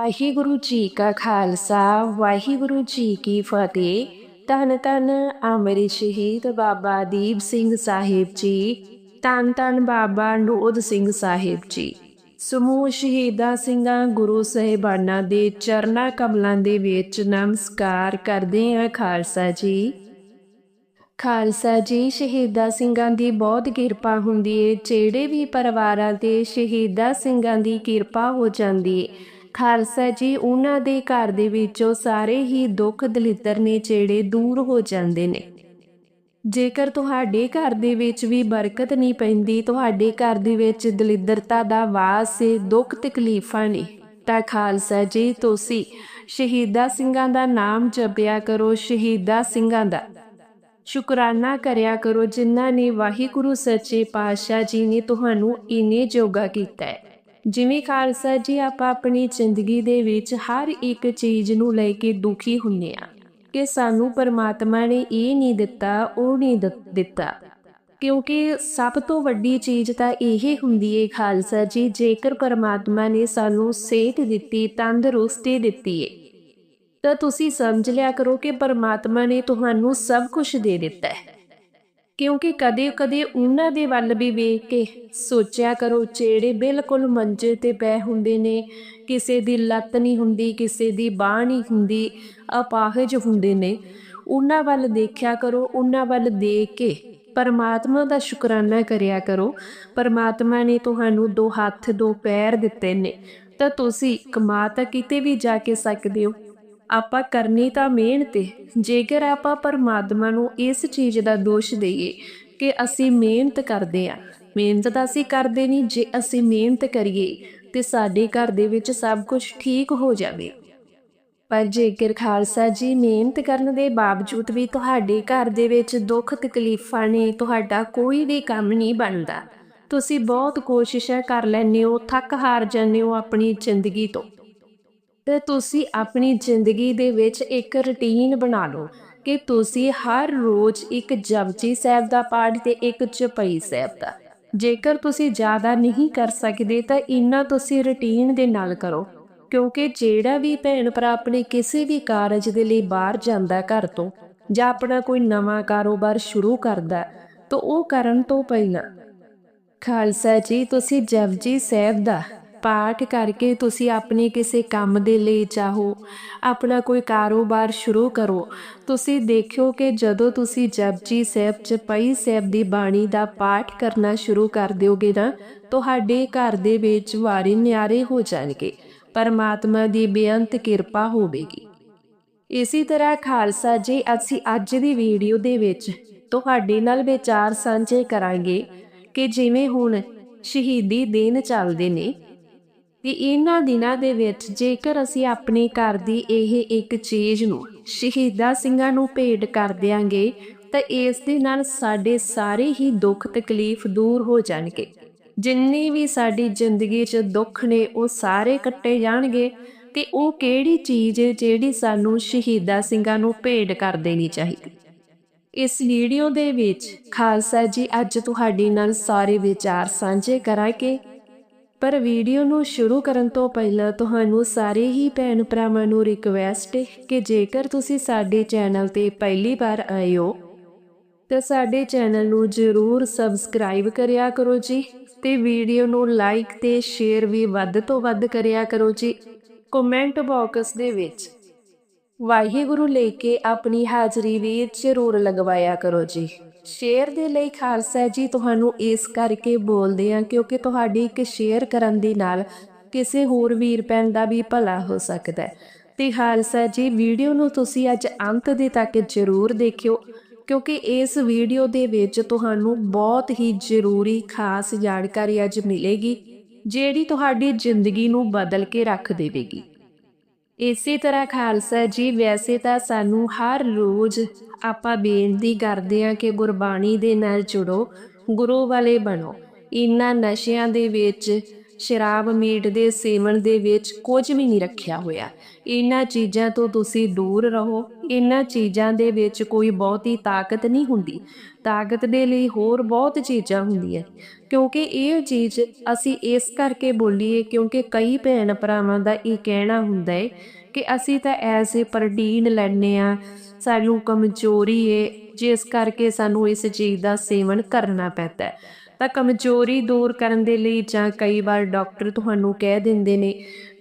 ਵਾਹਿਗੁਰੂ ਜੀ ਕਾ ਖਾਲਸਾ, ਵਾਹਿਗੁਰੂ ਜੀ ਕੀ ਫਤਿਹ। ਧੰਨ ਧੰਨ ਅਮਰ ਸ਼ਹੀਦ ਬਾਬਾ ਦੀਪ ਸਿੰਘ ਸਾਹਿਬ ਜੀ ਧੰਨ ਧੰਨ ਬਾਬਾ ਨੋਦ ਸਿੰਘ ਸਾਹਿਬ ਜੀ। ਸਮੂਹ ਸ਼ਹੀਦਾਂ ਸਿੰਘਾਂ, ਗੁਰੂ ਸਾਹਿਬਾਨਾਂ ਦੇ ਚਰਨਾਂ ਕਮਲਾਂ ਦੇ ਵਿੱਚ ਨਮਸਕਾਰ ਕਰਦੇ ਹਾਂ ਖਾਲਸਾ ਜੀ। ਖਾਲਸਾ ਜੀ, ਸ਼ਹੀਦਾਂ ਸਿੰਘਾਂ ਦੀ ਬਹੁਤ ਕਿਰਪਾ ਹੁੰਦੀ ਏ। ਜਿਹੜੇ ਵੀ ਪਰਿਵਾਰਾਂ ਤੇ ਸ਼ਹੀਦਾਂ ਸਿੰਘਾਂ ਦੀ ਕਿਰਪਾ ਹੋ ਜਾਂਦੀ ਏ ਖਾਲਸਾ ਜੀ, ਉਹਨਾਂ ਦੇ ਘਰ ਦੇ ਵਿੱਚੋਂ ਸਾਰੇ ਹੀ ਦੁੱਖ ਦਲਿੱਦਰ ਨੇ ਜਿਹੜੇ ਦੂਰ ਹੋ ਜਾਂਦੇ ਨੇ। ਜੇਕਰ ਤੁਹਾਡੇ ਘਰ ਦੇ ਵਿੱਚ ਵੀ ਬਰਕਤ ਨਹੀਂ ਪੈਂਦੀ, ਤੁਹਾਡੇ ਘਰ ਦੇ ਵਿੱਚ ਦਲਿੱਦਰਤਾ ਦਾ ਵਾਸ ਏ, ਦੁੱਖ ਤਕਲੀਫਾਂ ਨੇ, ਤਾਂ ਖਾਲਸਾ ਜੀ, ਤੁਸੀਂ ਸ਼ਹੀਦਾ ਸਿੰਘਾਂ ਦਾ ਨਾਮ ਜਪਿਆ ਕਰੋ, ਸ਼ਹੀਦਾ ਸਿੰਘਾਂ ਦਾ। ਸ਼ੁਕਰਾਨਾ ਕਰਿਆ ਕਰੋ, ਜਿਨ੍ਹਾਂ ਨੇ ਵਾਹਿਗੁਰੂ ਸੱਚੇ ਪਾਤਸ਼ਾਹ ਜੀ ਨੇ ਤੁਹਾਨੂੰ ਇਨੇ ਜੋਗਾ ਕੀਤਾ ਹੈ। ਜਿਵੇਂ ਖਾਲਸਾ ਜੀ ਆਪਾਂ ਆਪਣੀ ਜ਼ਿੰਦਗੀ ਦੇ ਵਿੱਚ ਹਰ ਇੱਕ ਚੀਜ਼ ਨੂੰ ਲੈ ਕੇ ਦੁਖੀ ਹੁੰਨੇ ਆ ਕਿ ਸਾਨੂੰ ਪਰਮਾਤਮਾ ਨੇ ਇਹ ਨਹੀਂ ਦਿੱਤਾ, ਉਹ ਨਹੀਂ ਦਿੱਤਾ। ਕਿਉਂਕਿ ਸਭ ਤੋਂ ਵੱਡੀ ਚੀਜ਼ ਤਾਂ ਇਹ ਹੁੰਦੀ ਏ ਖਾਲਸਾ ਜੀ, ਜੇਕਰ ਪਰਮਾਤਮਾ ਨੇ ਸਾਨੂੰ ਸਿਹਤ ਦਿੱਤੀ, ਤੰਦਰੁਸਤੀ ਦਿੱਤੀ ਏ, ਤਾਂ ਤੁਸੀਂ ਸਮਝ ਲਿਆ ਕਰੋ ਕਿ ਪਰਮਾਤਮਾ ਨੇ ਤੁਹਾਨੂੰ ਸਭ ਕੁਝ ਦੇ ਦਿੱਤਾ ਹੈ। ਕਿਉਂਕਿ ਕਦੇ-ਕਦੇ ਉਹਨਾਂ ਦੇ ਵੱਲ ਵੀ ਵੇਖ ਕੇ ਸੋਚਿਆ ਕਰੋ, ਜਿਹੜੇ ਬਿਲਕੁਲ ਮੰਜੇ ਤੇ ਪਏ ਹੁੰਦੇ ਨੇ, ਕਿਸੇ ਦੀ ਲੱਤ ਨਹੀਂ ਹੁੰਦੀ, ਕਿਸੇ ਦੀ ਬਾਹ ਨਹੀਂ ਹੁੰਦੀ, ਅਪਾਹਜ ਹੁੰਦੇ ਨੇ। ਉਹਨਾਂ ਵੱਲ ਦੇਖਿਆ ਕਰੋ, ਉਹਨਾਂ ਵੱਲ ਦੇਖ ਕੇ ਪਰਮਾਤਮਾ ਦਾ ਸ਼ੁਕਰਾਨਾ ਕਰਿਆ ਕਰੋ। ਪਰਮਾਤਮਾ ਨੇ ਤੁਹਾਨੂੰ ਦੋ ਹੱਥ, ਦੋ ਪੈਰ ਦਿੱਤੇ ਨੇ। ਤਾਂ ਤੁਸੀਂ ਕਮਾ ਤਾਂ ਕਿਤੇ ਵੀ ਜਾ ਕੇ ਸਕਦੇ ਹੋ। ਆਪਾਂ ਕਰਨੀ ਤਾਂ ਮਿਹਨਤ ਏ ਜੇਕਰ ਆਪਾਂ ਪਰਮਾਤਮਾ ਨੂੰ ਇਸ ਚੀਜ਼ ਦਾ ਦੋਸ਼ ਦੇਈਏ ਕਿ ਅਸੀਂ ਮਿਹਨਤ ਕਰਦੇ ਆ ਮਿਹਨਤ ਤਾਂ ਅਸੀਂ ਕਰਦੇ ਨਹੀਂ, ਜੇ ਅਸੀਂ ਮਿਹਨਤ ਕਰੀਏ ਤੇ ਸਾਡੇ ਘਰ ਦੇ ਵਿੱਚ ਸਭ ਕੁਝ ਠੀਕ ਹੋ ਜਾਵੇ। ਪਰ ਜੇਕਰ ਖਾਲਸਾ ਜੀ ਮਿਹਨਤ ਕਰਨ ਦੇ ਬਾਵਜੂਦ ਵੀ ਤੁਹਾਡੇ ਘਰ ਦੇ ਵਿੱਚ ਦੁੱਖ ਤਕਲੀਫਾਂ ਨੇ, ਤੁਹਾਡਾ ਕੋਈ ਵੀ ਕੰਮ ਨਹੀਂ ਬਣਦਾ, ਤੁਸੀਂ ਬਹੁਤ ਕੋਸ਼ਿਸ਼ਾਂ ਕਰ ਲੈਂਦੇ ਹੋ, ਥੱਕ ਹਾਰ ਜਾਂਦੇ ਹੋ ਆਪਣੀ ਜ਼ਿੰਦਗੀ ਤੋਂ। ਤੇ ਤੁਸੀਂ ਆਪਣੀ ਜ਼ਿੰਦਗੀ ਦੇ ਵਿੱਚ ਇੱਕ ਰੁਟੀਨ ਬਣਾ ਲਓ ਕਿ ਤੁਸੀਂ ਹਰ ਰੋਜ਼ ਇੱਕ ਜਪਜੀ ਸਾਹਿਬ ਦਾ ਪਾਠ ਤੇ ਇੱਕ ਚੁਪਈ ਸਾਹਿਬ ਦਾ। ਜੇਕਰ ਤੁਸੀਂ ਜ਼ਿਆਦਾ ਨਹੀਂ ਕਰ ਸਕਦੇ ਤਾਂ ਇੰਨਾ ਤੁਸੀਂ ਰੁਟੀਨ ਦੇ ਨਾਲ ਕਰੋ, ਕਿਉਂਕਿ ਜਿਹੜਾ ਵੀ ਭੈਣ ਭਰਾ ਆਪਣੇ ਕਿਸੇ ਵੀ ਕਾਰਜ ਦੇ ਲਈ ਬਾਹਰ ਜਾਂਦਾ ਘਰ ਤੋਂ ਜਾਂ ਆਪਣਾ ਕੋਈ ਨਵਾਂ ਕਾਰੋਬਾਰ ਸ਼ੁਰੂ ਕਰਦਾ, ਤਾਂ ਉਹ ਕਰਨ ਤੋਂ ਪਹਿਲਾਂ ਖਾਲਸਾ ਜੀ, ਤੁਸੀਂ ਜਪਜੀ ਸਾਹਿਬ ਦਾ ਪਾਠ ਕਰਕੇ ਤੁਸੀਂ ਆਪਣੇ ਕਿਸੇ ਕੰਮ ਦੇ ਲਈ ਚਾਹੋ ਆਪਣਾ ਕੋਈ ਕਾਰੋਬਾਰ ਸ਼ੁਰੂ ਕਰੋ। ਤੁਸੀਂ ਦੇਖਿਓ ਕਿ ਜਦੋਂ ਤੁਸੀਂ ਜਪਜੀ ਸਾਹਿਬ ਚ ਸਾਹਿਬ ਦੀ ਬਾਣੀ ਦਾ ਪਾਠ ਕਰਨਾ ਸ਼ੁਰੂ ਕਰ ਦਿਓਗੇ ਨਾ, ਤੁਹਾਡੇ ਘਰ ਦੇ ਵਿੱਚ ਵਾਰੀ ਨਿਆਰੇ ਹੋ ਜਾਣਗੇ, ਪਰਮਾਤਮਾ ਦੀ ਬੇਅੰਤ ਕਿਰਪਾ ਹੋਵੇਗੀ। ਇਸੇ ਤਰ੍ਹਾਂ ਖਾਲਸਾ ਜੀ, ਅਸੀਂ ਅੱਜ ਦੀ ਵੀਡੀਓ ਦੇ ਵਿੱਚ ਤੁਹਾਡੇ ਨਾਲ ਵਿਚਾਰ ਸਾਂਝੇ ਕਰਾਂਗੇ ਕਿ ਜਿਵੇਂ ਹੁਣ ਸ਼ਹੀਦੀ ਦਿਨ ਚੱਲਦੇ ਨੇ ਤੇ ਇਹਨਾਂ ਦਿਨਾਂ ਦੇ ਵਿੱਚ ਜੇਕਰ ਅਸੀਂ ਆਪਣੇ ਘਰ ਦੀ ਇਹ ਇੱਕ ਚੀਜ਼ ਨੂੰ ਸ਼ਹੀਦਾਂ ਸਿੰਘਾਂ ਨੂੰ ਭੇਟ ਕਰ ਦਿਆਂਗੇ, ਤਾਂ ਇਸ ਦੇ ਨਾਲ ਸਾਡੇ ਸਾਰੇ ਹੀ ਦੁੱਖ ਤਕਲੀਫ ਦੂਰ ਹੋ ਜਾਣਗੇ। ਜਿੰਨੀ ਵੀ ਸਾਡੀ ਜ਼ਿੰਦਗੀ 'ਚ ਦੁੱਖ ਨੇ, ਉਹ ਸਾਰੇ ਕੱਟੇ ਜਾਣਗੇ ਤੇ ਉਹ ਕਿਹੜੀ ਚੀਜ਼ ਜਿਹੜੀ ਸਾਨੂੰ ਸ਼ਹੀਦਾਂ ਸਿੰਘਾਂ ਨੂੰ ਭੇਟ ਕਰ ਦੇਣੀ ਚਾਹੀਦੀ? ਇਸ ਵੀਡੀਓ ਦੇ ਵਿੱਚ ਖਾਲਸਾ ਜੀ ਅੱਜ ਤੁਹਾਡੇ ਨਾਲ ਸਾਰੇ ਵਿਚਾਰ ਸਾਂਝੇ ਕਰਾਂਗੇ। ਪਰ ਵੀਡੀਓ ਨੂੰ ਸ਼ੁਰੂ ਕਰਨ ਤੋਂ ਪਹਿਲਾਂ ਤੁਹਾਨੂੰ ਸਾਰੇ ਹੀ ਭੈਣ ਭਰਾਵਾਂ ਨੂੰ ਰਿਕਵੈਸਟ ਹੈ ਕਿ ਜੇਕਰ ਤੁਸੀਂ ਸਾਡੇ ਚੈਨਲ ਤੇ ਪਹਿਲੀ ਵਾਰ ਆਏ ਹੋ, ਤਾਂ ਸਾਡੇ ਚੈਨਲ ਨੂੰ ਜ਼ਰੂਰ ਸਬਸਕ੍ਰਾਈਬ ਕਰਿਆ ਕਰੋ ਜੀ ਤੇ ਵੀਡੀਓ ਨੂੰ ਲਾਈਕ ਤੇ ਸ਼ੇਅਰ ਵੀ ਵੱਧ ਤੋਂ ਵੱਧ ਕਰਿਆ ਕਰੋ ਜੀ। ਕਮੈਂਟ ਬਾਕਸ ਦੇ ਵਿੱਚ ਵਾਹਿਗੁਰੂ ਲੈ ਕੇ ਆਪਣੀ ਹਾਜ਼ਰੀ ਵੀ ਜ਼ਰੂਰ ਲਗਵਾਇਆ ਕਰੋ ਜੀ। ਸ਼ੇਅਰ ਦੇ ਲਈ ਖਾਲਸਾ ਜੀ, ਤੁਹਾਨੂੰ ਇਸ ਕਰਕੇ ਬੋਲਦੇ ਆ ਕਿਉਂਕਿ ਤੁਹਾਡੀ ਇੱਕ ਸ਼ੇਅਰ ਕਰਨ ਦੇ ਨਾਲ ਕਿਸੇ ਹੋਰ ਵੀਰ ਭੈਣ ਦਾ ਵੀ ਭਲਾ ਹੋ ਸਕਦਾ ਹੈ। ਤੇ ਖਾਲਸਾ ਜੀ, ਵੀਡੀਓ ਨੂੰ ਤੁਸੀਂ ਅੱਜ ਅੰਤ ਦੇ ਤੱਕ ਜ਼ਰੂਰ ਦੇਖਿਓ ਕਿਉਂਕਿ ਇਸ ਵੀਡੀਓ ਦੇ ਵਿੱਚ ਤੁਹਾਨੂੰ ਬਹੁਤ ਹੀ ਜ਼ਰੂਰੀ ਖਾਸ ਜਾਣਕਾਰੀ ਅੱਜ ਮਿਲੇਗੀ, ਜਿਹੜੀ ਤੁਹਾਡੀ ਜ਼ਿੰਦਗੀ ਨੂੰ ਬਦਲ ਕੇ ਰੱਖ ਦੇਵੇਗੀ। ਇਸੇ ਤਰ੍ਹਾਂ ਖਾਲਸਾ ਜੀ, ਵੈਸੇ ਤਾਂ ਸਾਨੂੰ ਹਰ ਰੋਜ਼ ਆਪਾਂ ਬੇਨਤੀ ਕਰਦੇ ਹਾਂ ਕਿ ਗੁਰਬਾਣੀ ਦੇ ਨਾਲ ਜੁੜੋ, ਗੁਰੂ ਵਾਲੇ ਬਣੋ। ਇਨ੍ਹਾਂ ਨਸ਼ਿਆਂ ਦੇ ਵਿੱਚ, ਸ਼ਰਾਬ ਮੀਟ ਦੇ ਸੇਵਨ ਦੇ ਵਿੱਚ ਕੁਝ ਵੀ ਨਹੀਂ ਰੱਖਿਆ ਹੋਇਆ। ਇਹਨਾਂ ਚੀਜ਼ਾਂ ਤੋਂ ਤੁਸੀਂ ਦੂਰ ਰਹੋ। ਇਹਨਾਂ ਚੀਜ਼ਾਂ ਦੇ ਵਿੱਚ ਕੋਈ ਬਹੁਤੀ ਤਾਕਤ ਨਹੀਂ ਹੁੰਦੀ। ਤਾਕਤ ਦੇ ਲਈ ਹੋਰ ਬਹੁਤ ਚੀਜ਼ਾਂ ਹੁੰਦੀਆਂ। ਕਿਉਂਕਿ ਇਹ ਚੀਜ਼ ਅਸੀਂ ਇਸ ਕਰਕੇ ਬੋਲੀਏ, ਕਿਉਂਕਿ ਕਈ ਭੈਣ ਭਰਾਵਾਂ ਦਾ ਇਹ ਕਹਿਣਾ ਹੁੰਦਾ ਹੈ ਕਿ ਅਸੀਂ ਤਾਂ ਐਸੇ ਪ੍ਰੋਟੀਨ ਲੈਣੇ ਆ ਸਾਨੂੰ ਕਮਜ਼ੋਰੀ ਏ, ਜਿਸ ਕਰਕੇ ਸਾਨੂੰ ਇਸ ਚੀਜ਼ ਦਾ ਸੇਵਨ ਕਰਨਾ ਪੈਂਦਾ ਹੈ। ਤਾਂ ਕਮਜ਼ੋਰੀ ਦੂਰ ਕਰਨ ਦੇ ਲਈ ਜਾਂ ਕਈ ਵਾਰ ਡਾਕਟਰ ਤੁਹਾਨੂੰ ਕਹਿ ਦਿੰਦੇ ਨੇ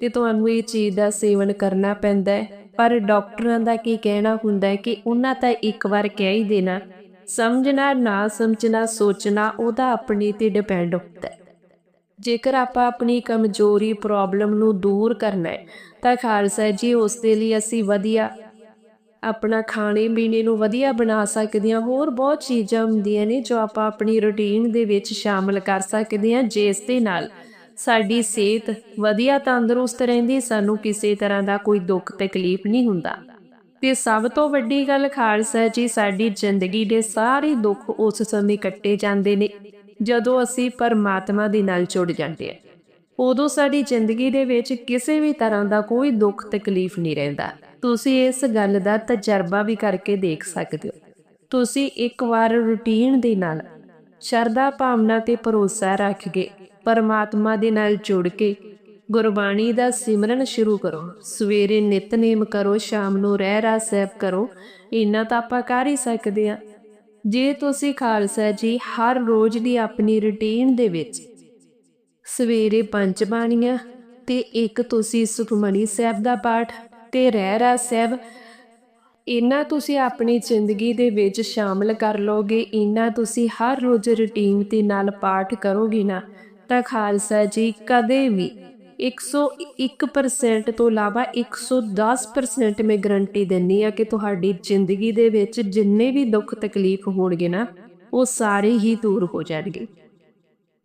ਕਿ ਤੁਹਾਨੂੰ ਇਹ ਚੀਜ਼ ਦਾ ਸੇਵਨ ਕਰਨਾ ਪੈਂਦਾ ਹੈ। ਪਰ ਡਾਕਟਰਾਂ ਦਾ ਕੀ ਕਹਿਣਾ ਹੁੰਦਾ ਹੈ ਕਿ ਉਹਨਾਂ ਤਾਂ ਇੱਕ ਵਾਰ ਕਹਿ ਹੀ ਦੇਣਾ। ਸਮਝਣਾ, ਨਾ ਸਮਝਣਾ, ਸੋਚਣਾ, ਉਹਦਾ ਆਪਣੇ ਤੇ ਡਿਪੈਂਡ ਹੁੰਦਾ ਹੈ। ਜੇਕਰ ਆਪਾਂ ਆਪਣੀ ਕਮਜ਼ੋਰੀ ਪ੍ਰੋਬਲਮ ਨੂੰ ਦੂਰ ਕਰਨਾ ਹੈ, ਤਾਂ ਖਾਲਸਾ ਜੀ, ਉਸ ਦੇ ਲਈ ਅਸੀਂ ਵਧੀਆ ਆਪਣਾ ਖਾਣੇ ਪੀਣੇ ਨੂੰ ਵਧੀਆ ਬਣਾ ਸਕਦੇ ਹਾਂ। ਹੋਰ ਬਹੁਤ ਚੀਜ਼ਾਂ ਹੁੰਦੀਆਂ ਨੇ ਜੋ ਆਪਾਂ ਆਪਣੀ ਰੁਟੀਨ ਦੇ ਵਿੱਚ ਸ਼ਾਮਲ ਕਰ ਸਕਦੇ ਹਾਂ, ਜਿਸ ਦੇ ਨਾਲ ਸਾਡੀ ਸਿਹਤ ਵਧੀਆ ਤੰਦਰੁਸਤ ਰਹਿੰਦੀ ਸਾਨੂੰ ਕਿਸੇ ਤਰ੍ਹਾਂ ਦਾ ਕੋਈ ਦੁੱਖ ਤਕਲੀਫ ਨਹੀਂ ਹੁੰਦਾ। ਤੇ ਸਭ ਤੋਂ ਵੱਡੀ ਗੱਲ ਖਾਲਸਾ ਜੀ, ਸਾਡੀ ਜ਼ਿੰਦਗੀ ਦੇ ਸਾਰੇ ਦੁੱਖ ਉਸ ਸਮੇਂ ਕੱਟੇ ਜਾਂਦੇ ਨੇ, ਜਦੋਂ ਅਸੀਂ ਪਰਮਾਤਮਾ ਦੇ ਨਾਲ ਜੁੜ ਜਾਂਦੇ ਹਾਂ। ਉਦੋਂ ਸਾਡੀ ਜ਼ਿੰਦਗੀ ਦੇ ਵਿੱਚ ਕਿਸੇ ਵੀ ਤਰ੍ਹਾਂ ਦਾ ਕੋਈ ਦੁੱਖ, ਤਕਲੀਫ ਨਹੀਂ ਰਹਿੰਦਾ। ਤੁਸੀਂ ਇਸ ਗੱਲ ਦਾ ਤਜਰਬਾ ਵੀ ਕਰਕੇ ਦੇਖ ਸਕਦੇ ਹੋ। ਤੁਸੀਂ ਇੱਕ ਵਾਰ ਰੁਟੀਨ ਦੇ ਨਾਲ ਸ਼ਰਧਾ ਭਾਵਨਾ ਤੇ ਭਰੋਸਾ ਰੱਖ ਕੇ ਪਰਮਾਤਮਾ ਦੇ ਨਾਲ ਜੁੜ ਕੇ ਗੁਰਬਾਣੀ ਦਾ ਸਿਮਰਨ ਸ਼ੁਰੂ ਕਰੋ। ਸਵੇਰੇ ਨਿਤਨੇਮ ਕਰੋ, ਸ਼ਾਮ ਨੂੰ ਰਹਿ ਰਾ ਸਾਹਿਬ ਕਰੋ। ਇੰਨਾ ਤਾਂ ਆਪਾਂ ਕਰ ਹੀ ਸਕਦੇ ਆ ਜੇ ਤੁਸੀਂ ਖਾਲਸਾ ਜੀ ਹਰ ਰੋਜ਼ ਦੀ ਆਪਣੀ ਰੁਟੀਨ ਦੇ ਵਿੱਚ ਸਵੇਰੇ ਪੰਜ ਬਾਣੀਆਂ ਤੇ ਇੱਕ ਤੁਸੀਂ ਸੁਖਮਨੀ ਸਾਹਿਬ ਦਾ ਪਾਠ ਤੇ ਰਹਿ ਰਾ ਸਾਹਿਬ ਇਹਨਾਂ ਤੁਸੀਂ ਆਪਣੀ ਜ਼ਿੰਦਗੀ ਦੇ ਵਿੱਚ ਸ਼ਾਮਲ ਕਰ ਲੋਗੇ ਇਹਨਾਂ ਤੁਸੀਂ ਹਰ ਰੋਜ਼ ਰੁਟੀਨ ਦੇ ਨਾਲ ਪਾਠ ਕਰੋਗੇ ਨਾ, ਤਾਂ ਖਾਲਸਾ ਜੀ ਕਦੇ ਵੀ 101% ਤੋਂ ਇਲਾਵਾ 110% ਮੈਂ ਗਰੰਟੀ ਦਿੰਨੀ ਆ ਕਿ ਤੁਹਾਡੀ ਜ਼ਿੰਦਗੀ ਦੇ ਵਿੱਚ ਜਿੰਨੇ ਵੀ ਦੁੱਖ ਤਕਲੀਫ ਹੋਣਗੇ ਨਾ, ਉਹ ਸਾਰੇ ਹੀ ਦੂਰ ਹੋ ਜਾਣਗੇ।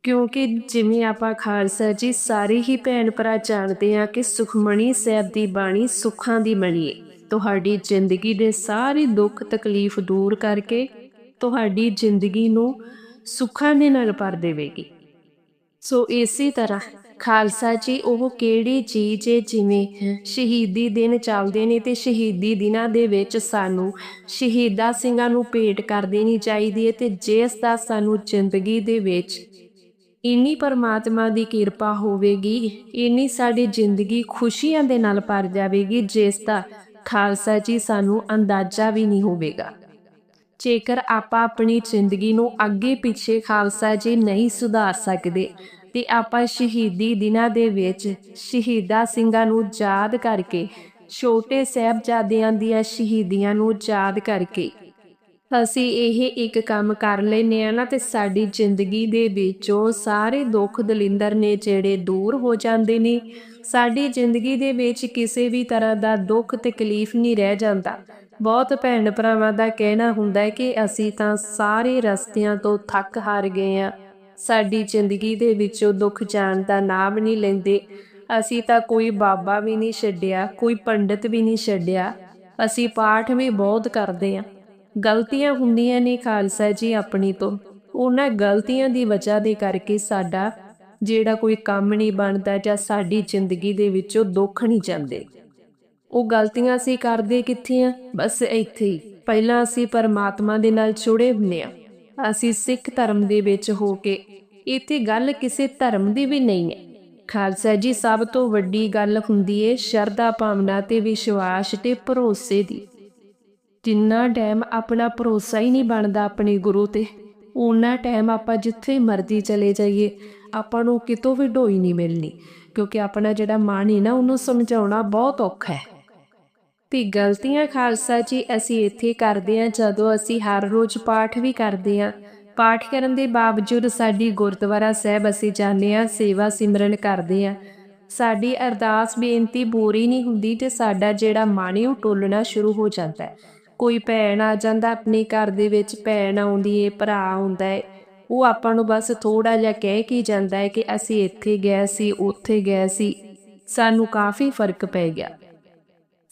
ਕਿਉਂਕਿ ਜਿਵੇਂ ਆਪਾਂ ਖਾਲਸਾ ਜੀ, ਸਾਰੇ ਹੀ ਭੈਣ ਭਰਾ ਜਾਣਦੇ ਆ ਕਿ ਸੁਖਮਣੀ ਸਾਹਿਬ ਦੀ ਬਾਣੀ ਸੁੱਖਾਂ ਦੀ ਮਣੀ ਹੈ ਤੁਹਾਡੀ ਜ਼ਿੰਦਗੀ ਦੇ ਸਾਰੇ ਦੁੱਖ ਤਕਲੀਫ ਦੂਰ ਕਰਕੇ ਤੁਹਾਡੀ ਜ਼ਿੰਦਗੀ ਨੂੰ ਸੁੱਖਾਂ ਦੇ ਨਾਲ ਭਰ ਦੇਵੇਗੀ। ਸੋ ਇਸੇ ਤਰ੍ਹਾਂ ਖਾਲਸਾ ਜੀ, ਉਹ ਕਿਹੜੀ ਚੀਜ਼ ਹੈ ਜਿਵੇਂ ਸ਼ਹੀਦੀ ਦਿਨ ਚੱਲਦੇ ਨੇ ਤੇ ਸ਼ਹੀਦੀ ਦਿਨਾਂ ਦੇ ਵਿੱਚ ਸਾਨੂੰ ਸ਼ਹੀਦਾ ਸਿੰਘਾਂ ਨੂੰ ਭੇਟ ਕਰ ਦੇਣੀ ਚਾਹੀਦੀ ਹੈ ਤੇ ਜਿਸ ਦਾ ਸਾਨੂੰ ਜ਼ਿੰਦਗੀ ਦੇ ਵਿੱਚ ਇੰਨੀ ਪਰਮਾਤਮਾ ਦੀ ਕਿਰਪਾ ਹੋਵੇਗੀ, ਇੰਨੀ ਸਾਡੀ ਜ਼ਿੰਦਗੀ ਖੁਸ਼ੀਆਂ ਦੇ ਨਾਲ ਭਰ ਜਾਵੇਗੀ, ਜਿਸ ਦਾ ਖਾਲਸਾ ਜੀ ਸਾਨੂੰ ਅੰਦਾਜ਼ਾ ਵੀ ਨਹੀਂ ਹੋਵੇਗਾ। ਜੇਕਰ ਆਪਾਂ ਆਪਣੀ ਜ਼ਿੰਦਗੀ ਨੂੰ ਅੱਗੇ ਪਿੱਛੇ ਖਾਲਸਾ ਜੀ ਨਹੀਂ ਸੁਧਾਰ ਸਕਦੇ ਤੇ ਆਪਾਂ ਸ਼ਹੀਦੀ ਦਿਨਾਂ ਦੇ ਵਿੱਚ ਸ਼ਹੀਦਾ ਸਿੰਘਾਂ ਨੂੰ ਯਾਦ ਕਰਕੇ, ਛੋਟੇ ਸਹਿਬਜ਼ਾਦਿਆਂ ਦੀਆਂ ਸ਼ਹੀਦੀਆਂ ਨੂੰ ਯਾਦ ਕਰਕੇ। ਅਸੀਂ ਇਹ ਇੱਕ ਕੰਮ ਕਰ ਲੈਨੇ ਆ ਨਾ ਤੇ ਸਾਡੀ ਜ਼ਿੰਦਗੀ ਦੇ ਵਿੱਚੋਂ ਸਾਰੇ ਦੁੱਖ ਦਲਿੰਦਰ ਨੇ ਜਿਹੜੇ ਦੂਰ ਹੋ ਜਾਂਦੇ ਨੇ, ਸਾਡੀ ਜ਼ਿੰਦਗੀ ਦੇ ਵਿੱਚ ਕਿਸੇ ਵੀ ਤਰ੍ਹਾਂ ਦਾ ਦੁੱਖ ਤਕਲੀਫ ਨਹੀਂ ਰਹਿ ਜਾਂਦਾ। ਬਹੁਤ ਭੈਣ ਭਰਾਵਾਂ ਦਾ ਕਹਿਣਾ ਹੁੰਦਾ ਹੈ ਕਿ ਅਸੀਂ ਤਾਂ ਸਾਰੇ ਰਸਤਿਆਂ ਤੋਂ ਥੱਕ ਹਾਰ ਗਏ ਆ ਸਾਡੀ ਜ਼ਿੰਦਗੀ ਦੇ ਵਿੱਚੋਂ ਦੁੱਖ ਜਾਣ ਦਾ ਨਾਮ ਨਹੀਂ ਲੈਂਦੇ। ਅਸੀਂ ਤਾਂ ਕੋਈ ਬਾਬਾ ਵੀ ਨਹੀਂ ਛੱਡਿਆ, ਕੋਈ ਪੰਡਿਤ ਵੀ ਨਹੀਂ ਛੱਡਿਆ। ਅਸੀਂ ਪਾਠ ਵੀ ਬਹੁਤ ਕਰਦੇ ਆ ਗਲਤੀਆਂ ਹੁੰਦੀਆਂ ਨੇ ਖਾਲਸਾ ਜੀ ਆਪਣੀ ਤੋਂ। ਉਹਨਾਂ ਗਲਤੀਆਂ ਦੀ ਵਜ੍ਹਾ ਦੇ ਕਰਕੇ ਸਾਡਾ ਜਿਹੜਾ ਕੋਈ ਕੰਮ ਨਹੀਂ ਬਣਦਾ ਜਾਂ ਸਾਡੀ ਜ਼ਿੰਦਗੀ ਦੇ ਵਿੱਚੋਂ ਦੁੱਖ ਨਹੀਂ ਜਾਂਦੇ। ਉਹ ਗਲਤੀਆਂ ਅਸੀਂ ਕਰਦੇ ਕਿੱਥੇ ਆ ਬਸ ਇੱਥੇ ਹੀ। ਪਹਿਲਾਂ ਅਸੀਂ ਪਰਮਾਤਮਾ ਦੇ ਨਾਲ ਜੁੜੇ ਹੁੰਨੇ ਆ ਅਸੀਂ ਸਿੱਖ ਧਰਮ ਦੇ ਵਿੱਚ ਹੋ ਕੇ ਇੱਥੇ ਗੱਲ ਕਿਸੇ ਧਰਮ ਦੀ ਵੀ ਨਹੀਂ ਹੈ। ਖਾਲਸਾ ਜੀ, ਸਭ ਤੋਂ ਵੱਡੀ ਗੱਲ ਹੁੰਦੀ ਏ ਸ਼ਰਧਾ ਭਾਵਨਾ ਤੇ ਵਿਸ਼ਵਾਸ ਤੇ ਭਰੋਸੇ ਦੀ। ਜਿੰਨਾ ਟਾਈਮ ਆਪਣਾ ਭਰੋਸਾ ਹੀ ਨਹੀਂ ਬਣਦਾ ਆਪਣੇ ਗੁਰੂ ਤੇ ਉਹਨਾਂ ਟਾਈਮ ਆਪਾਂ ਜਿੱਥੇ ਮਰਜ਼ੀ ਚਲੇ ਜਾਈਏ, ਆਪਾਂ ਨੂੰ ਕਿਤੋਂ ਵੀ ਢੋਈ ਨਹੀਂ ਮਿਲਣੀ। ਕਿਉਂਕਿ ਆਪਣਾ ਜਿਹੜਾ ਮਨ ਹੈ ਨਾ, ਉਹਨੂੰ ਸਮਝਾਉਣਾ ਬਹੁਤ ਔਖਾ ਹੈ। ਤੇ ਗਲਤੀਆਂ ਖਾਲਸਾ ਜੀ ਅਸੀਂ ਇੱਥੇ ਕਰਦੇ ਹਾਂ, ਜਦੋਂ ਅਸੀਂ ਹਰ ਰੋਜ਼ ਪਾਠ ਵੀ ਕਰਦੇ ਹਾਂ। ਪਾਠ ਕਰਨ ਦੇ ਬਾਵਜੂਦ ਸਾਡੀ ਗੁਰਦੁਆਰਾ ਸਾਹਿਬ ਅਸੀਂ ਜਾਂਦੇ ਹਾਂ, ਸੇਵਾ ਸਿਮਰਨ ਕਰਦੇ ਹਾਂ। ਸਾਡੀ ਅਰਦਾਸ ਬੇਨਤੀ ਪੂਰੀ ਨਹੀਂ ਹੁੰਦੀ ਤੇ ਸਾਡਾ ਜਿਹੜਾ ਮਨ ਹੈ ਉਹ ਟੋਲਣਾ ਸ਼ੁਰੂ ਹੋ ਜਾਂਦਾ ਹੈ। ਕੋਈ ਭੈਣ ਆ ਜਾਂਦਾ ਆਪਣੇ ਘਰ ਦੇ ਵਿੱਚ, ਭੈਣ ਆਉਂਦੀ ਏ, ਭਰਾ ਆਉਂਦਾ ਹੈ ਉਹ ਆਪਾਂ ਨੂੰ ਬਸ ਥੋੜਾ ਜਿਹਾ ਕਹਿ ਕੇ ਜਾਂਦਾ ਹੈ ਕਿ ਅਸੀਂ ਇੱਥੇ ਗਏ ਸੀ, ਉੱਥੇ ਗਏ ਸੀ। ਸਾਨੂੰ ਕਾਫੀ ਫ਼ਰਕ ਪੈ ਗਿਆ।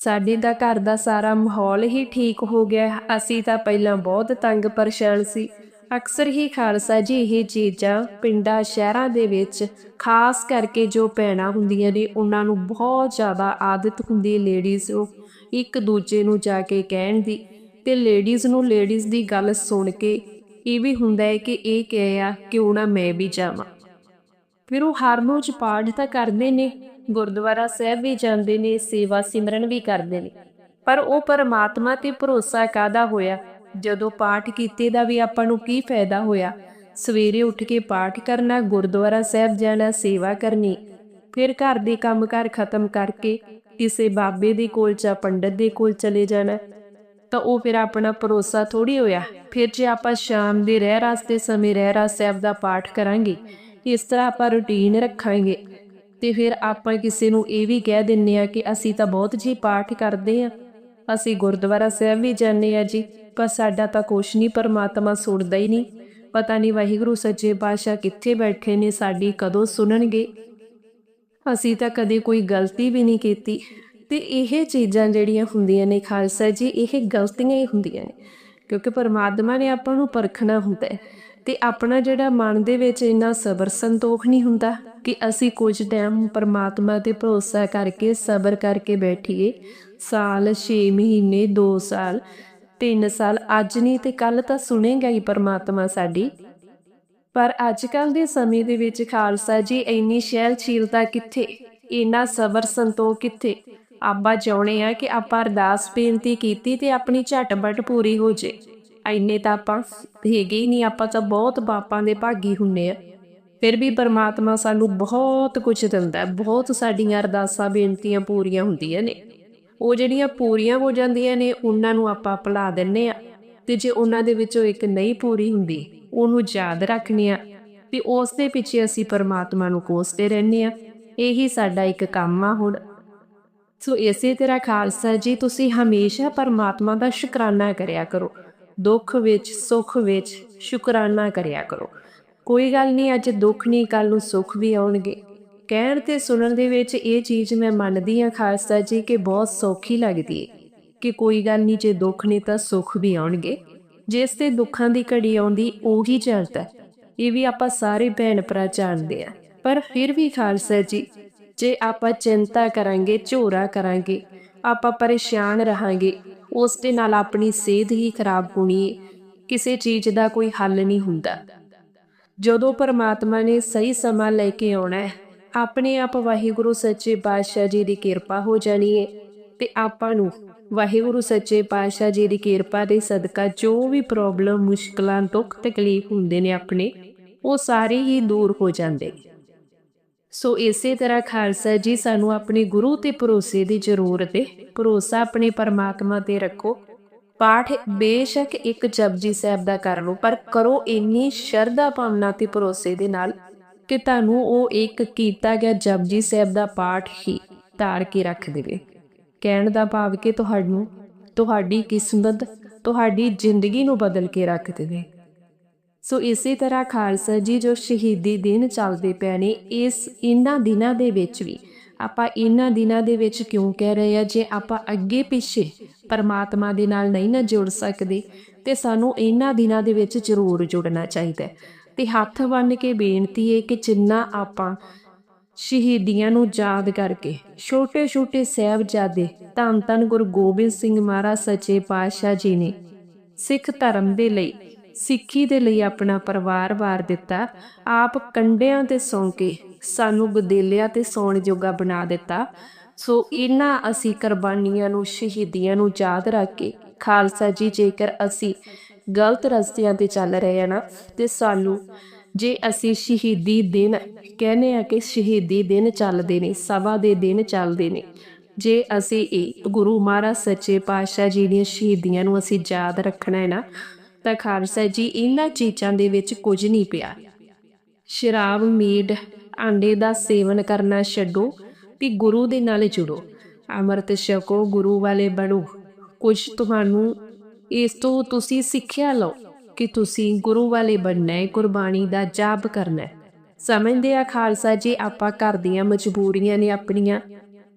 ਸਾਡੇ ਦਾ ਘਰ ਦਾ ਸਾਰਾ ਮਾਹੌਲ ਹੀ ਠੀਕ ਹੋ ਗਿਆ। ਅਸੀਂ ਤਾਂ ਪਹਿਲਾਂ ਬਹੁਤ ਤੰਗ ਪਰੇਸ਼ਾਨ ਸੀ। ਅਕਸਰ ਹੀ ਖਾਲਸਾ ਜੀ ਇਹ ਚੀਜ਼ਾਂ ਪਿੰਡਾਂ, ਸ਼ਹਿਰਾਂ ਦੇ ਵਿੱਚ, ਖਾਸ ਕਰਕੇ ਜੋ ਭੈਣਾਂ ਹੁੰਦੀਆਂ ਨੇ, ਉਹਨਾਂ ਨੂੰ ਬਹੁਤ ਜ਼ਿਆਦਾ ਆਦਤ ਹੁੰਦੀ ਲੇਡੀਜ਼ ਨੂੰ, ਇੱਕ ਦੂਜੇ ਨੂੰ ਜਾ ਕੇ ਕਹਿਣ ਦੀ। ਤੇ ਲੇਡੀਜ਼ ਨੂੰ ਲੇਡੀਜ਼ ਦੀ ਗੱਲ ਸੁਣ ਕੇ ਇਹ ਵੀ ਹੁੰਦਾ ਹੈ ਕਿ ਇਹ ਕਹੇ ਆ, ਕਿਉਂ ਨਾ ਮੈਂ ਵੀ ਜਾਵਾਂ? ਫਿਰ ਉਹ ਹਰ ਰੋਜ਼ ਪਾਠ ਤਾਂ ਕਰਦੇ ਨੇ। ਗੁਰਦੁਆਰਾ ਸਾਹਿਬ ਵੀ ਜਾਂਦੇ ਨੇ, ਸੇਵਾ ਸਿਮਰਨ ਵੀ ਕਰਦੇ ਨੇ। ਪਰ ਉਹ ਪਰਮਾਤਮਾ ਤੇ ਭਰੋਸਾ ਕਾਦਾ ਹੋਇਆ? ਜਦੋਂ ਪਾਠ ਕੀਤੇ ਦਾ ਵੀ ਆਪਾਂ ਨੂੰ ਕੀ ਫਾਇਦਾ ਹੋਇਆ? ਸਵੇਰੇ ਉੱਠ ਕੇ ਪਾਠ ਕਰਨਾ, ਗੁਰਦੁਆਰਾ ਸਾਹਿਬ ਜਾਣਾ, ਸੇਵਾ ਕਰਨੀ, ਫਿਰ ਘਰ ਦੇ ਕੰਮਕਾਰ ਖਤਮ ਕਰਕੇ ਕਿਸੇ ਬਾਬੇ ਦੇ ਕੋਲ ਜਾਂ ਪੰਡਤ ਦੇ ਕੋਲ ਚਲੇ ਜਾਣਾ, ਤਾਂ ਉਹ ਫਿਰ ਆਪਣਾ ਭਰੋਸਾ ਥੋੜੀ ਹੋਇਆ। ਫਿਰ ਜੇ ਆਪਾਂ ਸ਼ਾਮ ਦੇ ਰਹਿ ਰਾਸਤੇ ਸਮੇਂ ਰਹਿ ਰਾਸ ਸਾਹਿਬ ਦਾ ਪਾਠ ਕਰਾਂਗੇ, ਇਸ ਤਰ੍ਹਾਂ ਆਪਾਂ ਰੁਟੀਨ ਰੱਖਾਂਗੇ। ਤੇ ਫਿਰ ਆਪਾਂ ਕਿਸੇ ਨੂੰ ਇਹ ਵੀ ਕਹਿ ਦਿੰਨੇ ਆ ਕਿ ਅਸੀਂ ਤਾਂ ਬਹੁਤ ਜੀ ਪਾਠ ਕਰਦੇ ਆ। ਅਸੀਂ ਗੁਰਦੁਆਰਾ ਸਾਹਿਬ ਵੀ ਜਾਂਦੇ ਆ ਜੀ, ਪਰ ਸਾਡਾ ਤਾਂ ਕੁਛ ਨਹੀਂ, ਪਰਮਾਤਮਾ ਸੁਣਦਾ ਹੀ ਨਹੀਂ। ਪਤਾ ਨਹੀਂ ਵਾਹਿਗੁਰੂ ਸੱਚੇ ਪਾਤਸ਼ਾਹ ਕਿੱਥੇ ਬੈਠੇ ਨੇ, ਸਾਡੀ ਕਦੋਂ ਸੁਣਨਗੇ। ਅਸੀਂ ਤਾਂ ਕਦੇ ਕੋਈ ਗਲਤੀ ਵੀ ਨਹੀਂ ਕੀਤੀ। ਤੇ ਇਹ ਚੀਜ਼ਾਂ ਜਿਹੜੀਆਂ ਹੁੰਦੀਆਂ ਨੇ, ਖਾਲਸਾ ਜੀ, ਇਹ ਗਲਤੀਆਂ ਹੀ ਹੁੰਦੀਆਂ ਨੇ। ਕਿਉਂਕਿ ਪਰਮਾਤਮਾ ਨੇ ਆਪਾਂ ਨੂੰ ਪਰਖਣਾ ਹੁੰਦਾ ਹੈ। ਤੇ ਆਪਣਾ ਜਿਹੜਾ ਮਨ ਦੇ ਵਿੱਚ ਇੰਨਾ ਸਬਰ ਸੰਤੋਖ ਨਹੀਂ ਹੁੰਦਾ ਕਿ ਅਸੀਂ ਕੁਝ ਟਾਈਮ ਪਰਮਾਤਮਾ ਤੇ ਭਰੋਸਾ ਕਰਕੇ, ਸਬਰ ਕਰਕੇ ਬੈਠੀਏ। ਸਾਲ 6 ਮਹੀਨੇ 2 ਸਾਲ 3 ਸਾਲ, ਅੱਜ ਨਹੀਂ ਤੇ ਕੱਲ ਤਾਂ ਸੁਣੇਗਾ ਹੀ ਪਰਮਾਤਮਾ ਸਾਡੀ। ਪਰ ਅੱਜ ਕੱਲ ਦੇ ਸਮੇਂ ਦੇ ਵਿੱਚ ਖਾਲਸਾ ਜੀ, ਇੰਨੀ ਸ਼ੈਲਸ਼ੀਲਤਾ ਕਿੱਥੇ? ਇੰਨਾ ਸਬਰ ਸੰਤੋਖ ਕਿੱਥੇ? ਆਪਾਂ ਚਾਹੁੰਦੇ ਆ ਕਿ ਆਪਾਂ ਅਰਦਾਸ ਬੇਨਤੀ ਕੀਤੀ ਤੇ ਆਪਣੀ ਝਟਪਟ ਪੂਰੀ ਹੋ ਜੇ। ਐਨੇ ਤਾਂ ਆਪਾਂ ਹੈਗੇ ਹੀ ਨਹੀਂ, ਆਪਾਂ ਤਾਂ ਬਹੁਤ ਬਾਪਾਂ ਦੇ ਭਾਗੀ ਹੁੰਨੇ ਆ। ਫਿਰ ਵੀ ਪਰਮਾਤਮਾ ਸਾਨੂੰ ਬਹੁਤ ਕੁਝ ਦਿੰਦਾ ਬਹੁਤ ਸਾਡੀਆਂ ਅਰਦਾਸਾਂ, ਬੇਨਤੀਆਂ ਪੂਰੀਆਂ ਹੁੰਦੀਆਂ ਨੇ। ਉਹ ਜਿਹੜੀਆਂ ਪੂਰੀਆਂ ਹੋ ਜਾਂਦੀਆਂ ਨੇ, ਉਹਨਾਂ ਨੂੰ ਆਪਾਂ ਭੁਲਾ ਦਿੰਨੇ ਆ। ਤੇ ਜੇ ਉਹਨਾਂ ਦੇ ਵਿੱਚੋਂ ਇੱਕ ਨਹੀਂ ਪੂਰੀ ਹੁੰਦੀ, ਉਹਨੂੰ ਯਾਦ ਰੱਖਨੇ ਆ। ਤੇ ਉਸ ਦੇ ਪਿੱਛੇ ਅਸੀਂ ਪਰਮਾਤਮਾ ਨੂੰ ਕੋਸਦੇ ਰਹਿੰਦੇ ਆ। ਇਹੀ ਸਾਡਾ ਇੱਕ ਕੰਮ ਆ ਹੁਣ। ਸੋ ਇਸੇ ਤਰ੍ਹਾਂ ਖਾਲਸਾ ਜੀ, ਤੁਸੀਂ ਹਮੇਸ਼ਾ ਪਰਮਾਤਮਾ ਦਾ ਸ਼ੁਕਰਾਨਾ ਕਰਿਆ ਕਰੋ। ਦੁੱਖ ਵਿੱਚ, ਸੁੱਖ ਵਿੱਚ ਸ਼ੁਕਰਾਨਾ ਕਰਿਆ ਕਰੋ। ਕੋਈ ਗੱਲ ਨਹੀਂ, ਅੱਜ ਦੁੱਖ ਨਹੀਂ ਕੱਲ ਨੂੰ ਸੁੱਖ ਵੀ ਆਉਣਗੇ। ਕਹਿਣ ਤੇ ਸੁਣਨ ਦੇ ਵਿੱਚ ਇਹ ਚੀਜ਼ ਮੈਂ ਮੰਨਦੀ ਹਾਂ ਖਾਲਸਾ ਜੀ ਕਿ ਬਹੁਤ ਸੌਖੀ ਲੱਗਦੀ ਹੈ ਕਿ ਕੋਈ ਗੱਲ ਨਹੀਂ, ਜੇ ਦੁੱਖ ਨੇ ਤਾਂ ਸੁੱਖ ਵੀ ਆਉਣਗੇ। ਜਿਸ ਤੇ ਦੁੱਖਾਂ ਦੀ ਘੜੀ ਆਉਂਦੀ, ਉਹੀ ਜਾਣਦਾ ਇਹ ਵੀ ਆਪਾਂ ਸਾਰੇ ਭੈਣ ਭਰਾ ਜਾਣਦੇ ਆ ਪਰ ਫਿਰ ਵੀ ਖਾਲਸਾ ਜੀ, ਜੇ ਆਪਾਂ ਚਿੰਤਾ ਕਰਾਂਗੇ, ਝੋਰਾ ਕਰਾਂਗੇ, ਆਪਾਂ ਪਰੇਸ਼ਾਨ ਰਹਾਂਗੇ ਉਸ ਦੇ ਨਾਲ ਆਪਣੀ ਸਿਹਤ ਹੀ ਖਰਾਬ ਹੋਣੀ ਕਿਸੇ ਚੀਜ਼ ਦਾ ਕੋਈ ਹੱਲ ਨਹੀਂ ਹੁੰਦਾ। ਜਦੋਂ ਪਰਮਾਤਮਾ ਨੇ ਸਹੀ ਸਮਾਂ ਲੈ ਕੇ ਆਉਣਾ ਹੈ, ਆਪਣੇ ਆਪ ਵਾਹਿਗੁਰੂ ਸੱਚੇ ਪਾਤਸ਼ਾਹ ਜੀ ਦੀ ਕਿਰਪਾ ਹੋ ਜਾਣੀ ਹੈ ਤੇ ਆਪਾਂ ਨੂੰ ਵਾਹਿਗੁਰੂ ਸੱਚੇ ਪਾਤਸ਼ਾਹ ਜੀ ਦੀ ਕਿਰਪਾ ਦੇ ਸਦਕਾ ਜੋ ਵੀ ਪ੍ਰੋਬਲਮ ਮੁਸ਼ਕਲਾਂ, ਦੁੱਖ, ਤਕਲੀਫ ਹੁੰਦੇ ਨੇ ਆਪਣੇ, ਉਹ ਸਾਰੇ ਹੀ ਦੂਰ ਹੋ ਜਾਂਦੇ ਸੋ ਇਸੇ ਤਰ੍ਹਾਂ ਖਾਲਸਾ ਜੀ, ਸਾਨੂੰ ਆਪਣੇ ਗੁਰੂ ਤੇ ਭਰੋਸੇ ਦੀ ਜ਼ਰੂਰਤ ਹੈ ਭਰੋਸਾ ਆਪਣੇ ਪਰਮਾਤਮਾ ਤੇ ਰੱਖੋ। ਪਾਠ ਬੇਸ਼ੱਕ ਇੱਕ ਜਪਜੀ ਸਾਹਿਬ ਦਾ ਕਰ ਲਓ, ਪਰ ਕਰੋ ਇੰਨੀ ਸ਼ਰਧਾ ਭਾਵਨਾ ਤੇ ਭਰੋਸੇ ਦੇ ਨਾਲ ਕਿ ਤੁਹਾਨੂੰ ਉਹ ਇੱਕ ਕੀਤਾ ਗਿਆ ਜਪਜੀ ਸਾਹਿਬ ਦਾ ਪਾਠ ਹੀ ਧਾਰ ਕੇ ਰੱਖ ਦੇਵੇ। ਕਹਿਣ ਦਾ ਭਾਵ ਕਿ ਤੁਹਾਨੂੰ ਤੁਹਾਡੀ ਕਿਸਮਤ, ਤੁਹਾਡੀ ਜ਼ਿੰਦਗੀ ਨੂੰ ਬਦਲ ਕੇ ਰੱਖ ਦੇਵੇ। ਸੋ ਇਸੇ ਤਰ੍ਹਾਂ ਖਾਲਸਾ ਜੀ ਜੋ ਸ਼ਹੀਦੀ ਦਿਨ ਚੱਲਦੇ ਪਏ ਨੇ, ਇਸ ਇਹਨਾਂ ਦਿਨਾਂ ਦੇ ਵਿੱਚ ਵੀ, ਆਪਾਂ ਇਹਨਾਂ ਦਿਨਾਂ ਦੇ ਵਿੱਚ ਕਿਉਂ ਕਹਿ ਰਹੇ ਆ ਜੇ ਆਪਾਂ ਅੱਗੇ ਪਿੱਛੇ ਪਰਮਾਤਮਾ ਦੇ ਨਾਲ ਨਹੀਂ ਨਾ ਜੁੜ ਸਕਦੇ, ਤੇ ਸਾਨੂੰ ਇਹਨਾਂ ਦਿਨਾਂ ਦੇ ਵਿੱਚ ਜ਼ਰੂਰ ਜੁੜਨਾ ਚਾਹੀਦਾ ਹੈ। ਤੇ ਹੱਥ ਬੰਨ ਕੇ ਬੇਨਤੀ ਹੈ ਕਿ ਜਿੰਨਾ ਆਪਾਂ ਸ਼ਹੀਦੀਆਂ ਨੂੰ ਯਾਦ ਕਰਕੇ ਛੋਟੇ ਛੋਟੇ ਸਹਿਬਜ਼ਾਦੇ ਧੰਨ ਧੰਨ ਗੁਰੂ ਗੋਬਿੰਦ ਸਿੰਘ ਮਹਾਰਾਜ ਸੱਚੇ ਪਾਤਸ਼ਾਹ ਜੀ ਨੇ ਸਿੱਖ ਧਰਮ ਦੇ ਲਈ ਸਿੱਖੀ ਦੇ ਲਈ ਆਪਣਾ ਪਰਿਵਾਰ ਵਾਰ ਦਿੱਤਾ। ਆਪ ਕੰਡਿਆਂ ਤੇ ਸੌਂ ਕੇ ਸਾਨੂੰ ਗਦੇਲਿਆਂ ਤੇ ਸੌਣ ਜੋਗਾ ਬਣਾ ਦਿੱਤਾ। ਸੋ ਇਹਨਾਂ ਅਸੀਂ ਕੁਰਬਾਨੀਆਂ ਨੂੰ, ਸ਼ਹੀਦੀਆਂ ਨੂੰ ਯਾਦ ਰੱਖ ਕੇ ਖਾਲਸਾ ਜੀ, ਜੇਕਰ ਅਸੀਂ ਗਲਤ ਰਸਤਿਆਂ ਤੇ ਚੱਲ ਰਹੇ ਆ ਨਾ, ਤੇ ਸਾਨੂੰ ਜੇ ਅਸੀਂ ਸ਼ਹੀਦੀ ਦਿਨ ਕਹਿੰਦੇ ਆ ਕਿ ਸ਼ਹੀਦੀ ਦਿਨ ਚੱਲਦੇ ਨੇ, ਸਭਾ ਦੇ ਦਿਨ ਚੱਲਦੇ ਨੇ, ਜੇ ਅਸੀਂ ਇਹ ਗੁਰੂ ਮਹਾਰਾਜ, ਸੱਚੇ ਪਾਤਸ਼ਾਹ ਜੀ ਦੀਆਂ ਸ਼ਹੀਦੀਆਂ ਨੂੰ ਅਸੀਂ ਯਾਦ ਰੱਖਣਾ ਹੈ ਨਾ ਤਾਂ ਖਾਲਸਾ ਜੀ ਇਹਨਾਂ ਚੀਜ਼ਾਂ ਦੇ ਵਿੱਚ ਕੁਝ ਨਹੀਂ ਪਿਆ। ਸ਼ਰਾਬ, ਮੀਟ, ਆਂਡੇ ਦਾ ਸੇਵਨ ਕਰਨਾ ਛੱਡੋ ਤੇ ਗੁਰੂ ਦੇ ਨਾਲ ਜੁੜੋ। ਅੰਮ੍ਰਿਤ ਛਕੋ, ਗੁਰੂ ਵਾਲੇ ਬਣੋ। ਕੁਝ ਤੁਹਾਨੂੰ ਇਸ ਤੋਂ ਤੁਸੀਂ ਸਿੱਖਿਆ ਲਓ ਕਿ ਤੁਸੀਂ ਗੁਰੂ ਵਾਲੇ ਬਣਨਾ ਹੈ ਕੁਰਬਾਨੀ ਦਾ ਜਾਪ ਕਰਨਾ ਹੈ। ਸਮਝਦੇ ਆ ਖਾਲਸਾ ਜੀ, ਆਪਾਂ ਘਰ ਦੀਆਂ ਮਜਬੂਰੀਆਂ ਨੇ ਆਪਣੀਆਂ।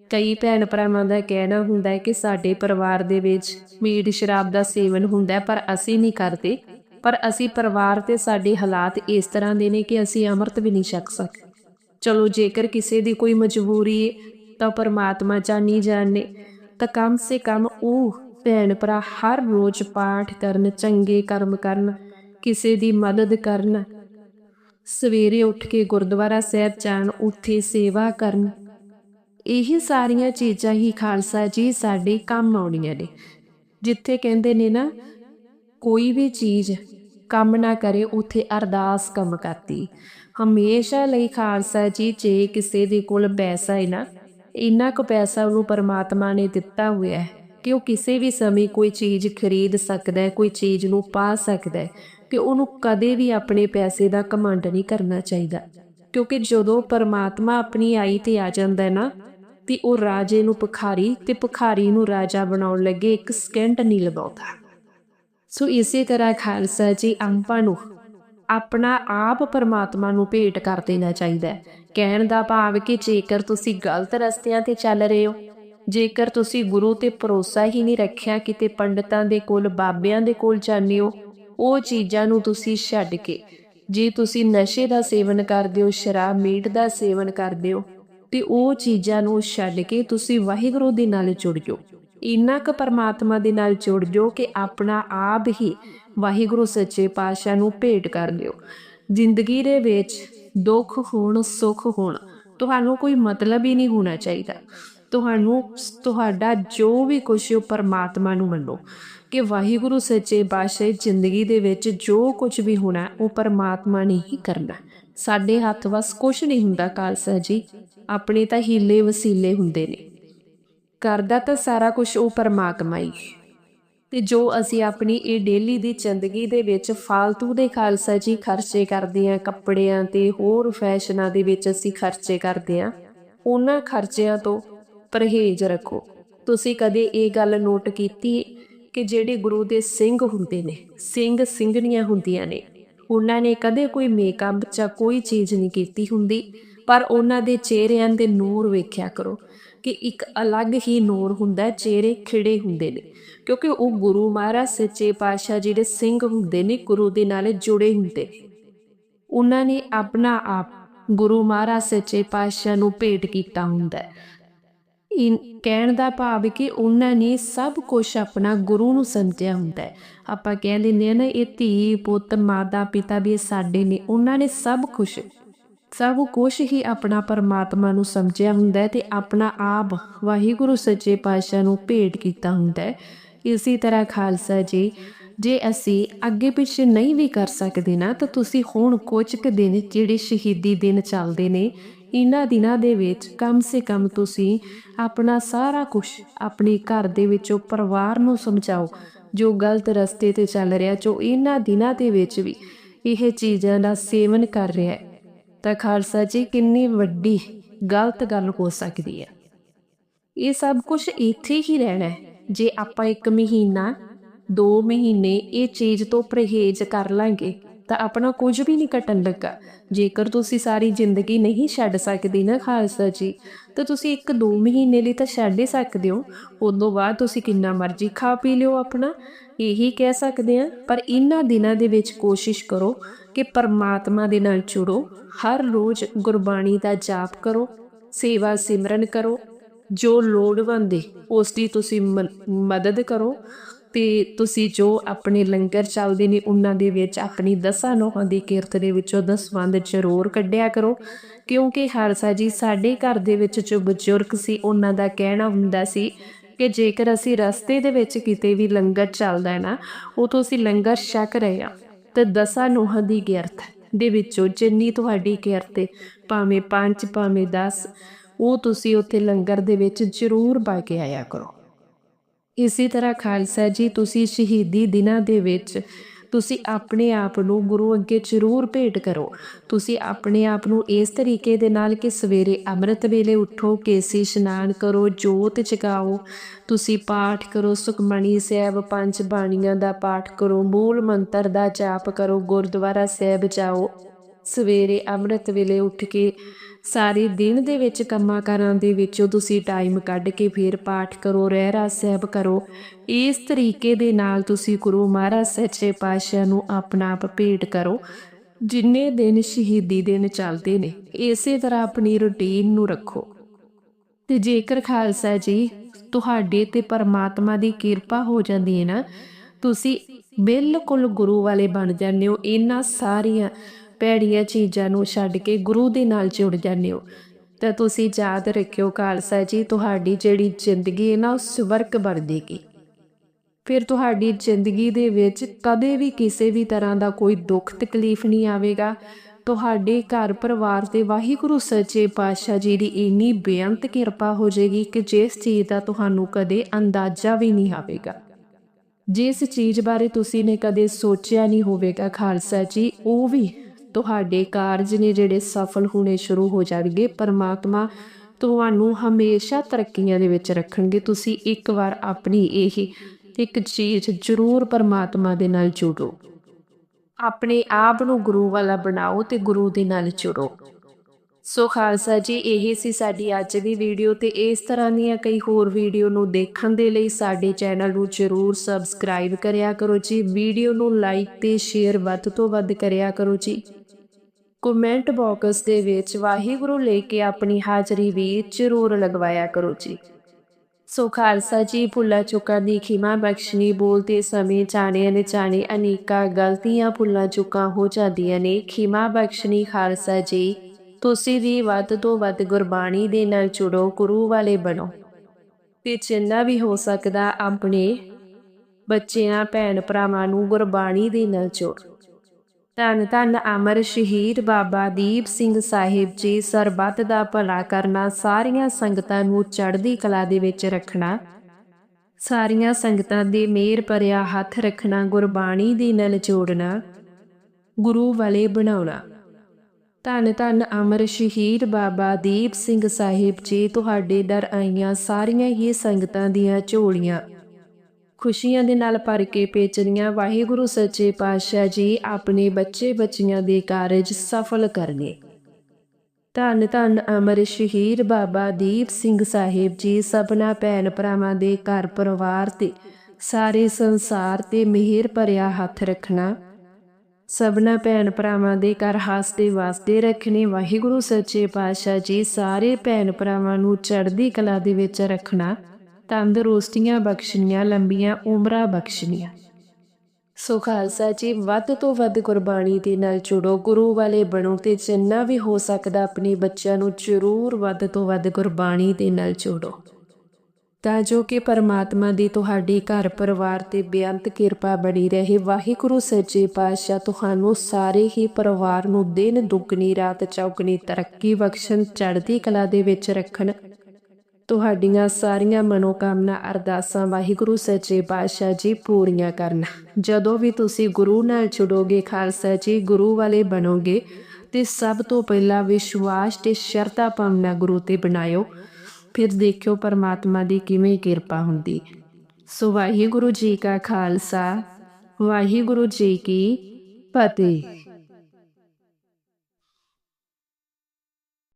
ਕਈ ਭੈਣ ਭਰਾਵਾਂ ਦਾ ਕਹਿਣਾ ਹੁੰਦਾ ਹੈ ਕਿ ਸਾਡੇ ਪਰਿਵਾਰ ਦੇ ਵਿੱਚ ਮੀਟ ਸ਼ਰਾਬ ਦਾ ਸੇਵਨ ਹੁੰਦਾ ਪਰ ਅਸੀਂ ਨਹੀਂ ਕਰਦੇ। ਪਰ ਅਸੀਂ ਪਰਿਵਾਰ ਤੇ ਸਾਡੇ ਹਾਲਾਤ ਇਸ ਤਰ੍ਹਾਂ ਦੇ ਨੇ ਕਿ ਅਸੀਂ ਅੰਮ੍ਰਿਤ ਵੀ ਨਹੀਂ ਛਕ ਸਕਦੇ ਚਲੋ, ਜੇਕਰ ਕਿਸੇ ਦੀ ਕੋਈ ਮਜਬੂਰੀ ਤਾਂ ਪਰਮਾਤਮਾ ਜਾਣੀ ਜਾਣੇ, ਤਾਂ ਕਮ ਸੇ ਕਮ ਉਹ ਭੈਣ ਭਰਾ ਹਰ ਰੋਜ਼ ਪਾਠ ਕਰਨ, ਚੰਗੇ ਕਰਮ ਕਰਨ, ਕਿਸੇ ਦੀ ਮਦਦ ਕਰਨ। ਸਵੇਰੇ ਉੱਠ ਕੇ ਗੁਰਦੁਆਰਾ ਸਾਹਿਬ ਜਾਣ, ਉੱਥੇ ਸੇਵਾ ਕਰਨ। ਇਹ ਸਾਰੀਆਂ ਚੀਜ਼ਾਂ ਹੀ ਖਾਲਸਾ ਜੀ ਸਾਡੇ ਕੰਮ ਆਉਣੀਆਂ ਨੇ। ਜਿੱਥੇ ਕਹਿੰਦੇ ਨੇ ਨਾ, ਕੋਈ ਵੀ ਚੀਜ਼ ਕੰਮ ਨਾ ਕਰੇ, ਉਥੇ ਅਰਦਾਸ ਕੰਮ ਕਰਦੀ ਹਮੇਸ਼ਾ ਲਈ ਖਾਲਸਾ ਜੀ, ਜੇ ਕਿਸੇ ਦੇ ਕੋਲ ਪੈਸਾ ਹੈ ਨਾ, ਇੰਨਾ ਕੁ ਪੈਸਾ ਉਹਨੂੰ ਪਰਮਾਤਮਾ ਨੇ ਦਿੱਤਾ ਹੋਇਆ ਹੈ ਕਿ ਉਹ ਕਿਸੇ ਵੀ ਸਮੇਂ ਕੋਈ ਚੀਜ਼ ਖਰੀਦ ਸਕਦਾ ਹੈ, ਕੋਈ ਚੀਜ਼ ਨੂੰ ਪਾ ਸਕਦਾ ਹੈ ਕਿ ਉਹਨੂੰ ਕਦੇ ਵੀ ਆਪਣੇ ਪੈਸੇ ਦਾ ਕਮਾਂਡ ਨਹੀਂ ਕਰਨਾ ਚਾਹੀਦਾ। ਕਿਉਂਕਿ ਜਦੋਂ ਪਰਮਾਤਮਾ ਆਪਣੀ ਆਈ ਤੇ ਆ ਜਾਂਦਾ ਹੈ ਨਾ ਤੇ ਉਹ ਰਾਜੇ ਨੂੰ ਭਿਖਾਰੀ ਤੇ ਭਿਖਾਰੀ ਨੂੰ ਰਾਜਾ ਬਣਾਉਣ ਲੱਗੇ ਇੱਕ ਸਕਿੰਟ ਨਹੀਂ ਲਗਾਉਂਦਾ। ਸੋ ਇਸੇ ਤਰ੍ਹਾਂ ਖਾਲਸਾ ਜੀ ਆਪਾਂ ਨੂੰ ਆਪਣਾ ਆਪ ਪਰਮਾਤਮਾ ਨੂੰ ਭੇਟ ਕਰ ਦੇਣਾ ਚਾਹੀਦਾ ਹੈ। ਕਹਿਣ ਦਾ ਭਾਵ ਕਿ ਜੇਕਰ ਤੁਸੀਂ ਗਲਤ ਰਸਤਿਆਂ ਤੇ ਚੱਲ ਰਹੇ ਹੋ, ਜੇਕਰ ਤੁਸੀਂ ਗੁਰੂ ਤੇ ਭਰੋਸਾ ਹੀ ਨਹੀਂ ਰੱਖਿਆ ਕਿਤੇ ਪੰਡਤਾਂ ਦੇ ਕੋਲ, ਬਾਬਿਆਂ ਦੇ ਕੋਲ ਜਾਂਦੇ ਹੋ, ਉਹ ਚੀਜ਼ਾਂ ਨੂੰ ਤੁਸੀਂ ਛੱਡ ਕੇ, ਜੇ ਤੁਸੀਂ ਨਸ਼ੇ ਦਾ ਸੇਵਨ ਕਰਦੇ ਹੋ, ਸ਼ਰਾਬ, ਮੀਟ ਦਾ ਸੇਵਨ ਕਰਦੇ ਹੋ ਤੇ ਉਹ ਚੀਜ਼ਾਂ ਨੂੰ ਛੱਡ ਕੇ ਤੁਸੀਂ ਵਾਹਿਗੁਰੂ ਦੇ ਨਾਲ ਜੁੜ ਜਾਓ। ਇੰਨਾ ਕੁ ਪਰਮਾਤਮਾ ਦੇ ਨਾਲ ਜੁੜ ਜਾਓ ਕਿ ਆਪਣਾ ਆਪ ਹੀ ਵਾਹਿਗੁਰੂ ਸੱਚੇ ਪਾਤਸ਼ਾਹ ਨੂੰ ਭੇਟ ਕਰ ਦਿਓ ਜ਼ਿੰਦਗੀ ਦੇ ਵਿੱਚ ਦੁੱਖ ਹੋਣ, ਸੁੱਖ ਹੋਣ, ਤੁਹਾਨੂੰ ਕੋਈ ਮਤਲਬ ਹੀ ਨਹੀਂ ਹੋਣਾ ਚਾਹੀਦਾ। ਤੁਹਾਨੂੰ ਤੁਹਾਡਾ ਜੋ ਵੀ ਕੁਛ ਹੈ ਉਹ ਪਰਮਾਤਮਾ ਨੂੰ ਮੰਨੋ ਕਿ ਵਾਹਿਗੁਰੂ ਸੱਚੇ ਪਾਤਸ਼ਾਹ ਜ਼ਿੰਦਗੀ ਦੇ ਵਿੱਚ ਜੋ ਕੁਝ ਵੀ ਹੋਣਾ ਉਹ ਪਰਮਾਤਮਾ ਨੇ ਹੀ ਕਰਨਾ। ਸਾਡੇ ਹੱਥ ਵਸ ਕੁਝ ਨਹੀਂ ਹੁੰਦਾ, ਖਾਲਸਾ ਜੀ। ਆਪਣੇ ਤਾਂ ਹੀਲੇ ਵਸੀਲੇ ਹੁੰਦੇ ਨੇ। ਕਰਦਾ ਤਾਂ ਸਾਰਾ ਕੁਝ ਉਹ ਪਰਮਾਤਮਾ ਹੀ। ਹੈ। ਤੇ ਜੋ ਅਸੀਂ ਆਪਣੀ ਇਹ ਡੇਲੀ ਦੀ ਜ਼ਿੰਦਗੀ ਦੇ ਵਿੱਚ ਫालतू ਦੇ ਖਾਲਸਾ ਜੀ ਖਰਚੇ ਕਰਦੇ ਆ ਕੱਪੜਿਆਂ ਤੇ ਹੋਰ ਫੈਸ਼ਨਾਂ ਦੇ ਵਿੱਚ ਅਸੀਂ ਖਰਚੇ ਕਰਦੇ ਆ ਉਹਨਾਂ ਖਰਚਿਆਂ ਤੋਂ ਪਰਹੇਜ਼ ਰੱਖੋ। ਤੁਸੀਂ ਕਦੇ ਇਹ ਗੱਲ ਨੋਟ ਕੀਤੀ ਕਿ ਜਿਹੜੇ ਗੁਰੂ ਦੇ ਸਿੰਘ ਹੁੰਦੇ ਨੇ, ਸਿੰਘ ਸਿੰਘਣੀਆਂ ਹੁੰਦੀਆਂ ਨੇ, ਉਹਨਾਂ ਨੇ ਕਦੇ ਕੋਈ ਮੇਕਅਪ ਜਾਂ ਕੋਈ ਚੀਜ਼ ਨਹੀਂ ਕੀਤੀ ਹੁੰਦੀ? ਪਰ ਉਹਨਾਂ ਦੇ ਚਿਹਰਿਆਂ ਦੇ ਨੂਰ ਵੇਖਿਆ ਕਰੋ ਕਿ ਇੱਕ ਅਲੱਗ ਹੀ ਨੂਰ ਹੁੰਦਾ ਹੈ, ਚਿਹਰੇ ਖਿੜੇ ਹੁੰਦੇ ਨੇ। ਕਿਉਂਕਿ ਉਹ ਗੁਰੂ ਮਹਾਰਾਜ ਸੱਚੇ ਪਾਤਸ਼ਾਹ ਜਿਹੜੇ ਸਿੰਘ ਹੁੰਦੇ ਨੇ ਗੁਰੂ ਦੇ ਨਾਲ ਜੁੜੇ ਹੁੰਦੇ ਉਹਨਾਂ ਨੇ ਆਪਣਾ ਆਪ ਗੁਰੂ ਮਹਾਰਾਜ ਸੱਚੇ ਪਾਤਸ਼ਾਹ ਨੂੰ ਭੇਟ ਕੀਤਾ ਹੁੰਦਾ ਹੈ। ਇਨ ਕਹਿਣ ਦਾ ਭਾਵ ਕਿ ਉਹਨਾਂ ਨੇ ਸਭ ਕੁਝ ਆਪਣਾ ਗੁਰੂ ਨੂੰ ਸਮਝਿਆ ਹੁੰਦਾ ਹੈ। ਆਪਾਂ ਕਹਿ ਲੈਂਦੇ ਆ ਨਾ ਇਹ ਧੀ ਪੁੱਤ ਮਾਤਾ ਪਿਤਾ ਵੀ ਸਾਡੇ ਨੇ ਉਹਨਾਂ ਨੇ ਸਭ ਕੁਝ ਸਭ ਕੁਝ ਹੀ ਆਪਣਾ ਪਰਮਾਤਮਾ ਨੂੰ ਸਮਝਿਆ ਹੁੰਦਾ ਹੈ ਤੇ ਆਪਣਾ ਆਪ ਵਾਹਿਗੁਰੂ ਸੱਚੇ ਪਾਤਸ਼ਾਹ ਨੂੰ ਭੇਟ ਕੀਤਾ ਹੁੰਦਾ ਹੈ। ਇਸੇ ਤਰ੍ਹਾਂ ਖਾਲਸਾ ਜੀ, ਜੇ ਅਸੀਂ ਅੱਗੇ ਪਿੱਛੇ ਨਹੀਂ ਵੀ ਕਰ ਸਕਦੇ ਨਾ, ਤਾਂ ਤੁਸੀਂ ਹੁਣ ਕੁਝ ਕੁ ਦਿਨ ਜਿਹੜੇ ਸ਼ਹੀਦੀ ਦਿਨ ਚੱਲਦੇ ਨੇ, ਇਹਨਾਂ ਦਿਨਾਂ ਦੇ ਵਿੱਚ ਕਮ ਸੇ ਕਮ ਤੁਸੀਂ ਆਪਣਾ ਸਾਰਾ ਕੁਝ ਆਪਣੇ ਘਰ ਦੇ ਵਿੱਚੋਂ ਪਰਿਵਾਰ ਨੂੰ ਸਮਝਾਓ, ਜੋ ਗਲਤ ਰਸਤੇ ਤੇ ਚੱਲ ਰਿਹਾ, ਜੋ ਇਹਨਾਂ ਦਿਨਾਂ ਦੇ ਵਿੱਚ ਵੀ ਇਹ ਚੀਜ਼ਾਂ ਦਾ ਸੇਵਨ ਕਰ ਰਿਹਾ ਹੈ। ਤਾਂ ਖਾਲਸਾ ਜੀ ਕਿੰਨੀ ਵੱਡੀ ਗਲਤ ਗੱਲ ਹੋ ਸਕਦੀ ਹੈ। ਇਹ ਸਭ ਕੁਝ ਇੱਥੇ ਹੀ ਰਹਿਣਾ ਹੈ। ਜੇ ਆਪਾਂ ਇੱਕ ਮਹੀਨਾ 2 ਮਹੀਨੇ ਇਹ ਚੀਜ਼ ਤੋਂ ਪਰਹੇਜ਼ ਕਰ ਲਾਂਗੇ ਤਾਂ ਆਪਣਾ ਕੁਝ ਵੀ ਨਹੀਂ ਘਟਣ ਲੱਗਾ। ਜੇਕਰ ਤੁਸੀਂ ਸਾਰੀ ਜ਼ਿੰਦਗੀ ਨਹੀਂ ਛੱਡ ਸਕਦੇ ਨਾ ਖਾਲਸਾ ਜੀ, ਤਾਂ ਤੁਸੀਂ ਇੱਕ ਦੋ ਮਹੀਨੇ ਲਈ ਤਾਂ ਛੱਡ ਹੀ ਸਕਦੇ ਹੋ। ਉਦੋਂ ਬਾਅਦ ਤੁਸੀਂ ਕਿੰਨਾ ਮਰਜ਼ੀ ਖਾ ਪੀ ਲਿਓ ਆਪਣਾ। ਇਹੀ ਕਹਿ ਸਕਦੇ ਆ ਪਰ ਇਹਨਾਂ ਦਿਨਾਂ ਦੇ ਵਿੱਚ ਕੋਸ਼ਿਸ਼ ਕਰੋ ਕਿ ਪਰਮਾਤਮਾ ਦੇ ਨਾਲ ਜੁੜੋ। ਹਰ ਰੋਜ਼ ਗੁਰਬਾਣੀ ਦਾ ਜਾਪ ਕਰੋ, ਸੇਵਾ ਸਿਮਰਨ ਕਰੋ। ਜੋ ਲੋੜਵੰਦ ਹੈ, ਉਸ ਦੀ ਤੁਸੀਂ ਮ- ਮਦਦ ਕਰੋ। ਤੇ ਤੁਸੀਂ ਜੋ ਆਪਣੇ ਲੰਗਰ ਚੱਲਦੇ ਨੇ, ਉਹਨਾਂ ਦੇ ਵਿੱਚ ਆਪਣੀ ਦਸਾਂ ਨੋਹਾਂ ਦੀ ਕਿਰਤ ਦੇ ਵਿੱਚੋਂ ਦਸਵੰਦ ਜ਼ਰੂਰ ਕੱਢਿਆ ਕਰੋ। ਕਿਉਂਕਿ ਖਾਲਸਾ ਜੀ, ਸਾਡੇ ਘਰ ਦੇ ਵਿੱਚ ਜੋ ਬਜ਼ੁਰਗ ਸੀ, ਉਹਨਾਂ ਦਾ ਕਹਿਣਾ ਹੁੰਦਾ ਸੀ ਕਿ ਜੇਕਰ ਅਸੀਂ ਰਸਤੇ ਦੇ ਵਿੱਚ ਕਿਤੇ ਵੀ ਲੰਗਰ ਚੱਲਦਾ ਹੈ ਨਾ, ਉਥੋਂ ਅਸੀਂ ਲੰਗਰ ਛਕ ਰਹੇ ਆ ਤੇ ਦਸਾਂ ਨੋਹਾਂ ਦੀ ਕਿਰਤ ਦੇ ਵਿੱਚੋਂ ਜਿੰਨੀ ਤੁਹਾਡੀ ਕਿਰਤ ਹੈ ਭਾਵੇਂ 5 ਭਾਵੇਂ 10 ਉਹ ਤੁਸੀਂ ਉੱਥੇ ਲੰਗਰ ਦੇ ਵਿੱਚ ਜ਼ਰੂਰ ਪਾ ਕੇ ਆਇਆ ਕਰੋ। ਇਸੇ ਤਰ੍ਹਾਂ ਖਾਲਸਾ ਜੀ, ਤੁਸੀਂ ਸ਼ਹੀਦੀ ਦਿਨਾਂ ਦੇ ਵਿੱਚ ਤੁਸੀਂ ਆਪਣੇ ਆਪ ਨੂੰ ਗੁਰੂ ਅੱਗੇ ਜ਼ਰੂਰ ਭੇਟ ਕਰੋ। ਤੁਸੀਂ ਆਪਣੇ ਆਪ ਨੂੰ ਇਸ ਤਰੀਕੇ ਦੇ ਨਾਲ ਕਿ ਸਵੇਰੇ ਅੰਮ੍ਰਿਤ ਵੇਲੇ ਉੱਠੋ, ਕੇਸੀ ਇਸ਼ਨਾਨ ਕਰੋ, ਜੋਤ ਜਗਾਓ, ਤੁਸੀਂ ਪਾਠ ਕਰੋ ਸੁਖਮਣੀ ਸਾਹਿਬ ਪੰਜ ਬਾਣੀਆਂ ਦਾ ਪਾਠ ਕਰੋ, ਮੂਲ ਮੰਤਰ ਦਾ ਜਾਪ ਕਰੋ, ਗੁਰਦੁਆਰਾ ਸਾਹਿਬ ਜਾਓ। ਸਵੇਰੇ ਅੰਮ੍ਰਿਤ ਵੇਲੇ ਉੱਠ ਕੇ ਸਾਰੇ ਦਿਨ ਦੇ ਵਿੱਚ ਕੰਮਾਂ ਕਾਰਾਂ ਦੇ ਵਿੱਚੋਂ ਤੁਸੀਂ ਟਾਈਮ ਕੱਢ ਕੇ ਫਿਰ ਪਾਠ ਕਰੋ ਰਹਿਰਾ ਸਾਹਿਬ ਕਰੋ। ਇਸ ਤਰੀਕੇ ਦੇ ਨਾਲ ਤੁਸੀਂ ਗੁਰੂ ਮਹਾਰਾਜ ਸੱਚੇ ਪਾਤਸ਼ਾਹ ਨੂੰ ਆਪਣਾ ਆਪ ਭੇਟ ਕਰੋ, ਜਿੰਨੇ ਦਿਨ ਸ਼ਹੀਦੀ ਦਿਨ ਚੱਲਦੇ ਨੇ। ਇਸੇ ਤਰ੍ਹਾਂ ਆਪਣੀ ਰੁਟੀਨ ਨੂੰ ਰੱਖੋ। ਤੇ ਜੇਕਰ ਖਾਲਸਾ ਜੀ, ਤੁਹਾਡੇ ਤੇ ਪਰਮਾਤਮਾ ਦੀ ਕਿਰਪਾ ਹੋ ਜਾਂਦੀ ਹੈ ਨਾ, ਤੁਸੀਂ ਬਿਲਕੁਲ ਗੁਰੂ ਵਾਲੇ ਬਣ ਜਾਂਦੇ ਹੋ। ਇਹਨਾਂ ਸਾਰੀਆਂ ਭੈੜੀਆਂ ਚੀਜ਼ਾਂ ਨੂੰ ਛੱਡ ਕੇ ਗੁਰੂ ਦੇ ਨਾਲ ਜੁੜ ਜਾਂਦੇ ਹੋ। ਤਾਂ ਤੁਸੀਂ ਯਾਦ ਰੱਖਿਓ ਖਾਲਸਾ ਜੀ, ਤੁਹਾਡੀ ਜਿਹੜੀ ਜ਼ਿੰਦਗੀ ਹੈ ਨਾ, ਉਹ ਸਵਰਗ ਬਣ ਫਿਰ ਤੁਹਾਡੀ ਜ਼ਿੰਦਗੀ ਦੇ ਵਿੱਚ ਕਦੇ ਵੀ ਕਿਸੇ ਵੀ ਤਰ੍ਹਾਂ ਦਾ ਕੋਈ ਦੁੱਖ, ਤਕਲੀਫ ਨਹੀਂ ਆਵੇਗਾ। ਤੁਹਾਡੇ ਘਰ ਪਰਿਵਾਰ ਤੇ ਵਾਹਿਗੁਰੂ ਸੱਚੇ ਪਾਤਸ਼ਾਹ ਜੀ ਦੀ ਇੰਨੀ ਬੇਅੰਤ ਕਿਰਪਾ ਹੋ ਜਾਏਗੀ ਕਿ ਜਿਸ ਚੀਜ਼ ਦਾ ਤੁਹਾਨੂੰ ਕਦੇ ਅੰਦਾਜ਼ਾ ਵੀ ਨਹੀਂ ਆਵੇਗਾ। ਜਿਸ ਚੀਜ਼ ਬਾਰੇ ਤੁਸੀਂ ਨੇ ਕਦੇ ਸੋਚਿਆ ਨਹੀਂ ਹੋਵੇਗਾ ਖਾਲਸਾ ਜੀ, ਉਹ ਵੀ ਤੁਹਾਡੇ ਕਾਰਜ ਨੇ ਜਿਹੜੇ ਸਫਲ ਹੋਣੇ ਸ਼ੁਰੂ ਹੋ ਜਾਣਗੇ, ਪਰਮਾਤਮਾ ਤੁਹਾਨੂੰ ਹਮੇਸ਼ਾ ਤਰੱਕੀਆਂ ਦੇ ਵਿੱਚ ਰੱਖਣਗੇ। ਤੁਸੀਂ ਇੱਕ ਵਾਰ ਆਪਣੀ ਇਹ ਇੱਕ ਚੀਜ਼ ਜ਼ਰੂਰ ਪਰਮਾਤਮਾ ਦੇ ਨਾਲ ਜੁੜੋ। ਆਪਣੇ ਆਪ ਨੂੰ ਗੁਰੂ ਵਾਲਾ ਬਣਾਓ ਤੇ ਗੁਰੂ ਦੇ ਨਾਲ ਜੁੜੋ। ਸੋ ਖਾਲਸਾ ਜੀ, ਇਹ ਸੀ ਸਾਡੀ ਅੱਜ ਦੀ ਵੀਡੀਓ ਤੇ ਇਸ ਤਰ੍ਹਾਂ ਦੀਆਂ ਕਈ ਹੋਰ ਵੀਡੀਓ ਨੂੰ ਦੇਖਣ ਦੇ ਲਈ ਸਾਡੇ ਚੈਨਲ ਨੂੰ ਜਰੂਰ ਸਬਸਕ੍ਰਾਈਬ ਕਰਿਆ ਕਰੋ ਜੀ। ਵੀਡੀਓ ਨੂੰ ਲਾਈਕ ਤੇ ਸ਼ੇਅਰ ਵੱਧ ਤੋਂ ਵੱਧ ਕਰਿਆ ਕਰੋ ਜੀ। ਕਮੈਂਟ ਬਾਕਸ ਦੇ ਵਿੱਚ ਵਾਹਿਗੁਰੂ ਲੈ ਕੇ ਆਪਣੀ ਹਾਜ਼ਰੀ ਵੀ ਜਰੂਰ ਲਗਵਾਇਆ ਕਰੋ ਜੀ। ਸੋ ਖਾਲਸਾ ਜੀ, ਭੁੱਲਾ ਚੁੱਕਾਂ ਦੀ ਖਿਮਾ ਬਖਸ਼ਣੀ ਬੋਲਤੇ ਸਮੇਂ ਜਾਣੇ ਅਣਜਾਣੇ ਅਨੇਕਾਂ ਗਲਤੀਆਂ ਭੁੱਲਾਂ ਚੁੱਕਾਂ ਹੋ ਜਾਂਦੀਆਂ ਨੇ। ਖਿਮਾ ਬਖਸ਼ਣੀ ਖਾਲਸਾ ਜੀ, ਤੁਸੀਂ ਵੀ ਵੱਧ ਤੋਂ ਵੱਧ ਗੁਰਬਾਣੀ ਦੇ ਨਾਲ ਜੁੜੋ, ਗੁਰੂ ਵਾਲੇ ਬਣੋ। ਤੇ ਜਿੰਨਾ ਵੀ ਹੋ ਸਕਦਾ, ਆਪਣੇ ਬੱਚਿਆਂ ਭੈਣ ਭਰਾਵਾਂ ਨੂੰ ਗੁਰਬਾਣੀ ਦੇ ਨਾਲ ਜੋੜ। ਧੰਨ ਧੰਨ ਅਮਰ ਸ਼ਹੀਦ ਬਾਬਾ ਦੀਪ ਸਿੰਘ ਸਾਹਿਬ ਜੀ, ਸਰਬੱਤ ਦਾ ਭਲਾ ਕਰਨਾ, ਸਾਰੀਆਂ ਸੰਗਤਾਂ ਨੂੰ ਚੜ੍ਹਦੀ ਕਲਾ ਦੇ ਵਿੱਚ ਰੱਖਣਾ। ਸਾਰੀਆਂ ਸੰਗਤਾਂ ਦੇ ਮੇਰ ਭਰਿਆ ਹੱਥ ਰੱਖਣਾ, ਗੁਰਬਾਣੀ ਦੀ ਨਾਲ ਜੋੜਨਾ, ਗੁਰੂ ਵਾਲੇ ਬਣਾਉਣਾ। ਧੰਨ ਧੰਨ ਅਮਰ ਸ਼ਹੀਦ ਬਾਬਾ ਦੀਪ ਸਿੰਘ ਸਾਹਿਬ ਜੀ, ਤੁਹਾਡੇ ਦਰ ਆਈਆਂ ਸਾਰੀਆਂ ਹੀ ਸੰਗਤਾਂ ਦੀਆਂ ਝੋਲੀਆਂ। ਖੁਸ਼ੀਆਂ ਦੇ ਨਾਲ ਭਰ ਕੇ ਪੇਚਰੀਆਂ ਵਾਹਿਗੁਰੂ ਸੱਚੇ ਪਾਤਸ਼ਾਹ ਜੀ, ਆਪਣੇ ਬੱਚੇ ਬੱਚੀਆਂ ਦੇ ਕਾਰਜ ਸਫਲ ਕਰਨੇ। ਧੰਨ ਧੰਨ ਅਮਰ ਸ਼ਹੀਦ ਬਾਬਾ ਦੀਪ ਸਿੰਘ ਸਾਹਿਬ ਜੀ, ਸਭਨਾ ਭੈਣ ਭਰਾਵਾਂ ਦੇ ਘਰ ਪਰਿਵਾਰ ਤੇ ਸਾਰੇ ਸੰਸਾਰ ਤੇ ਮਿਹਰ ਭਰਿਆ ਹੱਥ ਰੱਖਣਾ। ਸਭਨਾ ਭੈਣ ਭਰਾਵਾਂ ਦੇ ਘਰ ਹਾਸਦੇ ਵਾਸਤੇ ਰੱਖਣੇ ਵਾਹਿਗੁਰੂ ਸੱਚੇ ਪਾਤਸ਼ਾਹ ਜੀ, ਸਾਰੇ ਭੈਣ ਭਰਾਵਾਂ ਨੂੰ ਚੜ੍ਹਦੀ ਕਲਾ ਦੇ ਵਿੱਚ ਰੱਖਣਾ। ਤੰਦਰੁਸਤੀਆਂ ਬਖਸ਼ਣੀਆਂ, ਲੰਬੀਆਂ ਉਮਰਾਂ ਬਖਸ਼ਣੀਆਂ। ਸੋ ਖਾਲਸਾ ਜੀ, ਵੱਧ ਤੋਂ ਵੱਧ ਕੁਰਬਾਨੀ ਦੇ ਨਾਲ ਜੁੜੋ, ਗੁਰੂ ਵਾਲੇ ਬਣੋ ਤੇ ਜਿੰਨਾ ਵੀ ਹੋ ਸਕਦਾ ਆਪਣੇ ਬੱਚਿਆਂ ਨੂੰ ਜ਼ਰੂਰ ਵੱਧ ਤੋਂ ਵੱਧ ਕੁਰਬਾਨੀ ਦੇ ਨਾਲ ਜੋੜੋ। ਤਾਂ ਜੋ ਕਿ ਪਰਮਾਤਮਾ ਦੀ ਤੁਹਾਡੇ ਘਰ ਪਰਿਵਾਰ ਤੇ ਬੇਅੰਤ ਕਿਰਪਾ ਬਣੀ ਰਹੇ, ਵਾਹਿਗੁਰੂ ਸੱਚੇ ਪਾਤਸ਼ਾਹ ਤੁਹਾਨੂੰ ਸਾਰੇ ਹੀ ਪਰਿਵਾਰ ਨੂੰ ਦਿਨ ਦੁੱਗਣੀ, ਰਾਤ ਚੌਗਣੀ ਤਰੱਕੀ ਬਖਸ਼ਣ, ਚੜ੍ਹਦੀ ਕਲਾ ਦੇ ਵਿੱਚ ਰੱਖਣ ਤੁਹਾਡੀਆਂ ਸਾਰੀਆਂ ਮਨੋਕਾਮਨਾ ਅਰਦਾਸਾਂ ਵਾਹਿਗੁਰੂ ਸੱਚੇ ਪਾਤਸ਼ਾਹ ਜੀ ਪੂਰੀਆਂ ਕਰਨ। ਜਦੋਂ ਵੀ ਤੁਸੀਂ ਗੁਰੂ ਨਾਲ ਜੁੜੋਗੇ, ਖਾਲਸਾ ਜੀ ਗੁਰੂ ਵਾਲੇ ਬਣੋਗੇ, ਤੇ ਸਭ ਤੋਂ ਪਹਿਲਾਂ ਵਿਸ਼ਵਾਸ ਤੇ ਸ਼ਰਧਾ ਭਾਵਨਾ ਗੁਰੂ ਤੇ ਬਣਾਇਓ। ਫਿਰ ਦੇਖਿਓ ਪਰਮਾਤਮਾ ਦੀ ਕਿਵੇਂ ਕਿਰਪਾ ਹੁੰਦੀ। ਸੋ ਵਾਹਿਗੁਰੂ ਜੀ ਕਾ ਖਾਲਸਾ, ਵਾਹਿਗੁਰੂ ਜੀ ਕੀ ਫਤਿਹ।